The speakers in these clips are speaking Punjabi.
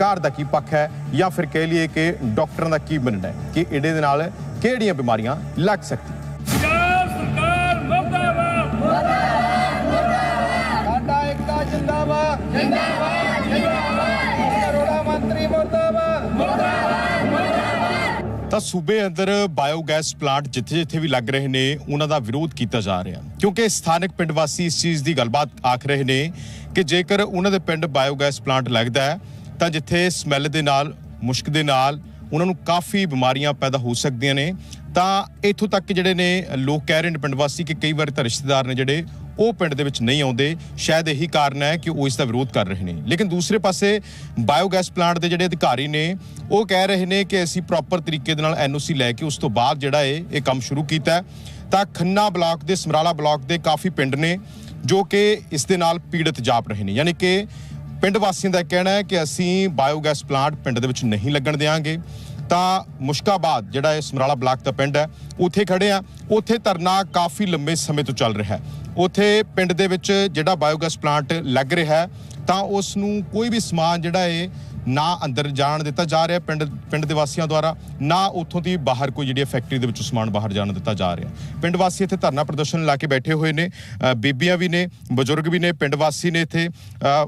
ਸਰਕਾਰ ਦਾ ਕੀ ਪੱਖ ਹੈ ਜਾਂ ਫਿਰ ਕਹਿ ਲਈਏ ਕਿ ਡਾਕਟਰਾਂ ਦਾ ਕੀ ਮੰਨਣਾ ਹੈ ਕਿ ਇਹਦੇ ਦੇ ਨਾਲ ਕਿਹੜੀਆਂ ਬਿਮਾਰੀਆਂ ਲੱਗ ਸਕਦੀਆਂ? ਤਾਂ ਸੂਬੇ ਅੰਦਰ ਬਾਇਓਗੈਸ ਪਲਾਂਟ ਜਿੱਥੇ-ਜਿੱਥੇ ਵੀ ਲੱਗ ਰਹੇ ਨੇ ਉਹਨਾਂ ਦਾ ਵਿਰੋਧ ਕੀਤਾ ਜਾ ਰਿਹਾ ਕਿਉਂਕਿ ਸਥਾਨਕ ਪਿੰਡ ਵਾਸੀ ਇਸ ਚੀਜ਼ ਦੀ ਗੱਲਬਾਤ ਆਖ ਰਹੇ ਨੇ ਕਿ ਜੇਕਰ ਉਹਨਾਂ ਦੇ ਪਿੰਡ ਬਾਇਓਗੈਸ ਪਲਾਂਟ ਲੱਗਦਾ ਹੈ ਤਾਂ ਜਿੱਥੇ ਸਮੈਲ ਦੇ ਨਾਲ, ਮੁਸ਼ਕ ਦੇ ਨਾਲ ਉਹਨਾਂ ਨੂੰ ਕਾਫੀ ਬਿਮਾਰੀਆਂ ਪੈਦਾ ਹੋ ਸਕਦੀਆਂ ਨੇ, ਤਾਂ ਇੱਥੋਂ ਤੱਕ ਜਿਹੜੇ ਨੇ ਲੋਕ ਕਹਿ ਰਹੇ ਨੇ ਪਿੰਡ ਵਾਸੀ ਕਿ ਕਈ ਵਾਰ ਤਾਂ ਰਿਸ਼ਤੇਦਾਰ ਨੇ ਜਿਹੜੇ ਉਹ ਪਿੰਡ ਦੇ ਵਿੱਚ ਨਹੀਂ ਆਉਂਦੇ, ਸ਼ਾਇਦ ਇਹੀ ਕਾਰਨ ਹੈ ਕਿ ਉਹ ਇਸ ਦਾ ਵਿਰੋਧ ਕਰ ਰਹੇ ਨੇ। ਲੇਕਿਨ ਦੂਸਰੇ ਪਾਸੇ ਬਾਇਓਗੈਸ ਪਲਾਂਟ ਦੇ ਜਿਹੜੇ ਅਧਿਕਾਰੀ ਨੇ, ਉਹ ਕਹਿ ਰਹੇ ਨੇ ਕਿ ਅਸੀਂ ਪ੍ਰੋਪਰ ਤਰੀਕੇ ਦੇ ਨਾਲ ਐਨਓਸੀ ਲੈ ਕੇ ਉਸ ਤੋਂ ਬਾਅਦ ਜਿਹੜਾ ਇਹ ਇਹ ਕੰਮ ਸ਼ੁਰੂ ਕੀਤਾ ਤਾਂ ਖੰਨਾ ਬਲਾਕ ਦੇ, ਸਮਰਾਲਾ ਬਲਾਕ ਦੇ ਕਾਫੀ ਪਿੰਡ ਨੇ ਜੋ ਕਿ ਇਸ ਦੇ ਨਾਲ ਪੀੜਤ ਜਾਪ ਰਹੇ ਨੇ। ਯਾਨੀ ਕਿ ਪਿੰਡ ਵਾਸੀਆਂ ਦਾ ਕਹਿਣਾ ਹੈ ਕਿ ਅਸੀਂ ਬਾਇਓਗੈਸ ਪਲਾਂਟ ਪਿੰਡ ਦੇ ਵਿੱਚ ਨਹੀਂ ਲੱਗਣ ਦੇਵਾਂਗੇ ਤਾਂ ਮੁਸ਼ਕਾਬਾਦ, ਜਿਹੜਾ ਇਹ ਸਮਰਾਲਾ ਬਲਾਕ ਦਾ ਪਿੰਡ ਹੈ, ਉੱਥੇ ਖੜੇ ਆ ਉੱਥੇ ਧਰਨਾ ਕਾਫੀ ਲੰਬੇ ਸਮੇਂ ਤੋਂ ਚੱਲ ਰਿਹਾ ਹੈ। ਉੱਥੇ ਪਿੰਡ ਦੇ ਵਿੱਚ ਜਿਹੜਾ ਬਾਇਓਗੈਸ ਪਲਾਂਟ ਲੱਗ ਰਿਹਾ ਹੈ, ਤਾਂ ਉਸ ਨੂੰ ਕੋਈ ਵੀ ਸਮਾਨ ਜਿਹੜਾ ਹੈ ਨਾ ਅੰਦਰ ਜਾਣ ਦਿੱਤਾ ਜਾ ਰਿਹਾ ਪਿੰਡ ਪਿੰਡ ਦੇ ਵਾਸੀਆਂ ਦੁਆਰਾ, ਨਾ ਉੱਥੋਂ ਦੀ ਬਾਹਰ ਕੋਈ ਜਿਹੜੀ ਫੈਕਟਰੀ ਦੇ ਵਿੱਚੋਂ ਸਮਾਨ ਬਾਹਰ ਜਾਣ ਦਿੱਤਾ ਜਾ ਰਿਹਾ। ਪਿੰਡ ਵਾਸੀ ਇੱਥੇ ਧਰਨਾ ਪ੍ਰਦਰਸ਼ਨ ਲਾ ਕੇ ਬੈਠੇ ਹੋਏ ਨੇ। ਬੀਬੀਆਂ ਵੀ ਨੇ, ਬਜ਼ੁਰਗ ਵੀ ਨੇ, ਪਿੰਡ ਵਾਸੀ ਨੇ ਇੱਥੇ।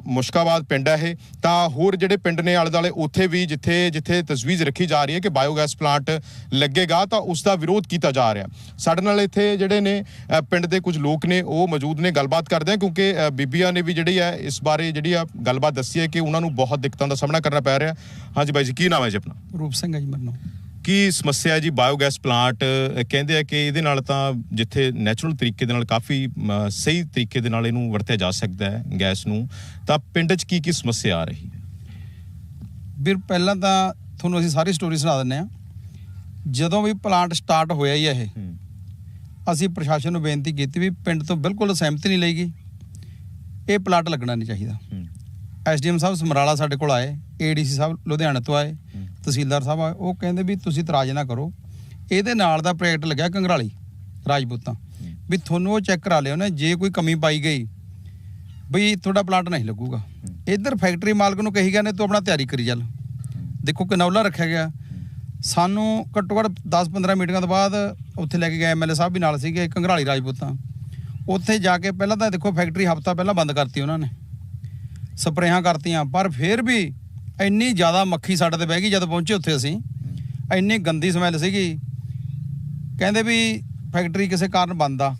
ਮੁਸ਼ਕਾਬਾਦ ਪਿੰਡ ਹੈ ਇਹ। ਤਾਂ ਹੋਰ ਜਿਹੜੇ ਪਿੰਡ ਨੇ ਆਲੇ ਦੁਆਲੇ ਉੱਥੇ ਵੀ ਜਿੱਥੇ ਜਿੱਥੇ ਤਜਵੀਜ਼ ਰੱਖੀ ਜਾ ਰਹੀ ਹੈ ਕਿ ਬਾਇਓਗੈਸ ਪਲਾਂਟ ਲੱਗੇਗਾ, ਤਾਂ ਉਸ ਦਾ ਵਿਰੋਧ ਕੀਤਾ ਜਾ ਰਿਹਾ। ਸਾਡੇ ਨਾਲ ਇੱਥੇ ਜਿਹੜੇ ਨੇ ਪਿੰਡ ਦੇ ਕੁਝ ਲੋਕ ਨੇ, ਉਹ ਮੌਜੂਦ ਨੇ, ਗੱਲਬਾਤ ਕਰਦੇ ਆ ਕਿਉਂਕਿ ਬੀਬੀਆਂ ਨੇ ਵੀ ਜਿਹੜੀ ਹੈ, ਇਸ ਬਾਰੇ ਜਿਹੜੀ ਆ ਗੱਲਬਾਤ ਦੱਸੀ ਹੈ ਕਿ ਉਹਨਾਂ ਨੂੰ ਬਹੁਤ ਦਿੱਕਤਾਂ ਦਾ ਸਾਹਮਣਾ ਕਰਨਾ ਪੈ ਰਿਹਾ। ਹਾਂਜੀ ਬਾਈ ਜੀ ਕੀ ਨਾਮ ਹੈ ਜੀ ਆਪਣਾ? ਰੂਪ ਸਿੰਘ ਹੈ ਜੀ ਮੇਰਾ ਨਾਮ। ਕੀ ਸਮੱਸਿਆ ਹੈ ਜੀ ਬਾਇਓਗੈਸ ਪਲਾਂਟ ਕਹਿੰਦੇ ਆ ਕਿ ਇਹਦੇ ਨਾਲ ਤਾਂ ਜਿੱਥੇ ਨੈਚੁਰਲ ਤਰੀਕੇ ਦੇ ਨਾਲ ਕਾਫੀ ਸਹੀ ਤਰੀਕੇ ਦੇ ਨਾਲ ਇਹਨੂੰ ਵਰਤਿਆ ਜਾ ਸਕਦਾ ਹੈ ਗੈਸ ਨੂੰ। ਤਾਂ ਪਿੰਡ 'ਚ ਕੀ ਕੀ ਸਮੱਸਿਆ ਆ ਰਹੀ ਹੈ? ਵੀਰ ਪਹਿਲਾਂ ਤਾਂ ਤੁਹਾਨੂੰ ਅਸੀਂ ਸਾਰੀ ਸਟੋਰੀ ਸੁਣਾ ਦਿੰਨੇ ਆ ਜਦੋਂ ਵੀ ਪਲਾਂਟ ਸਟਾਰਟ ਹੋਇਆ ਹੀ ਇਹ ਅਸੀਂ ਪ੍ਰਸ਼ਾਸਨ ਨੂੰ ਬੇਨਤੀ ਕੀਤੀ ਵੀ ਪਿੰਡ ਤੋਂ ਬਿਲਕੁਲ ਸਹਿਮਤੀ ਨਹੀਂ ਲਈਗੀ ਇਹ ਪਲਾਂਟ ਲੱਗਣਾ ਨਹੀਂ ਚਾਹੀਦਾ। ਐਸਡੀਐਮ ਸਾਹਿਬ ਸਮਰਾਲਾ ਸਾਡੇ ਕੋਲ ਆਏ ਏਡੀਸੀ ਸਾਹਿਬ ਲੁਧਿਆਣਾ ਤੋਂ ਆਏ ਤਹਿਸੀਲਦਾਰ ਸਾਹਿਬ ਆਏ ਉਹ ਕਹਿੰਦੇ ਵੀ ਤੁਸੀਂ ਇਤਰਾਜ਼ ਨਾ ਕਰੋ। ਇਹਦੇ ਨਾਲ ਦਾ ਪ੍ਰੋਜੈਕਟ ਲੱਗਿਆ ਕੰਗਰਾਲੀ ਰਾਜਪੂਤਾਂ। ਵੀ ਤੁਹਾਨੂੰ ਉਹ ਚੈੱਕ ਕਰਾ ਲਿਓ ਨਾ ਜੇ ਕੋਈ ਕਮੀ ਪਾਈ ਗਈ ਬਈ ਤੁਹਾਡਾ ਪਲਾਂਟ ਨਹੀਂ ਲੱਗੂਗਾ। ਇੱਧਰ ਫੈਕਟਰੀ ਮਾਲਕ ਨੂੰ ਕਹੀ ਗਿਆ ਨੇ ਤੂੰ ਆਪਣਾ ਤਿਆਰੀ ਕਰੀ ਚੱਲ। ਦੇਖੋ ਕਨੌਲਾ ਰੱਖਿਆ ਗਿਆ। ਸਾਨੂੰ ਘੱਟੋ ਘੱਟ 10-15 ਮੀਟਿੰਗਾਂ ਤੋਂ ਬਾਅਦ ਉੱਥੇ ਲੈ ਕੇ ਗਏ ਐਮਐਲਏ ਸਾਹਿਬ ਵੀ ਨਾਲ ਸੀਗੇ ਕੰਗਰਾਲੀ ਰਾਜਪੂਤਾਂ। ਉੱਥੇ ਜਾ ਕੇ ਪਹਿਲਾਂ ਤਾਂ ਦੇਖੋ ਫੈਕਟਰੀ ਹਫਤਾ ਪਹਿਲਾਂ ਬੰਦ ਕਰਤੀ ਉਹਨਾਂ ਨੇ। ਸਪਰੇਹਾਂ ਕਰਤੀਆਂ ਪਰ ਫਿਰ ਵੀ ਇੰਨੀ ਜ਼ਿਆਦਾ ਮੱਖੀ ਸਾਡੇ ਤੇ ਬਹਿ ਗਈ ਜਦ ਪਹੁੰਚੇ ਉੱਥੇ ਅਸੀਂ। ਇੰਨੀ ਗੰਦੀ ਸਮੈਲ ਸੀਗੀ। ਕਹਿੰਦੇ ਵੀ ਫੈਕਟਰੀ ਕਿਸੇ ਕਾਰਨ ਬੰਦ ਆ।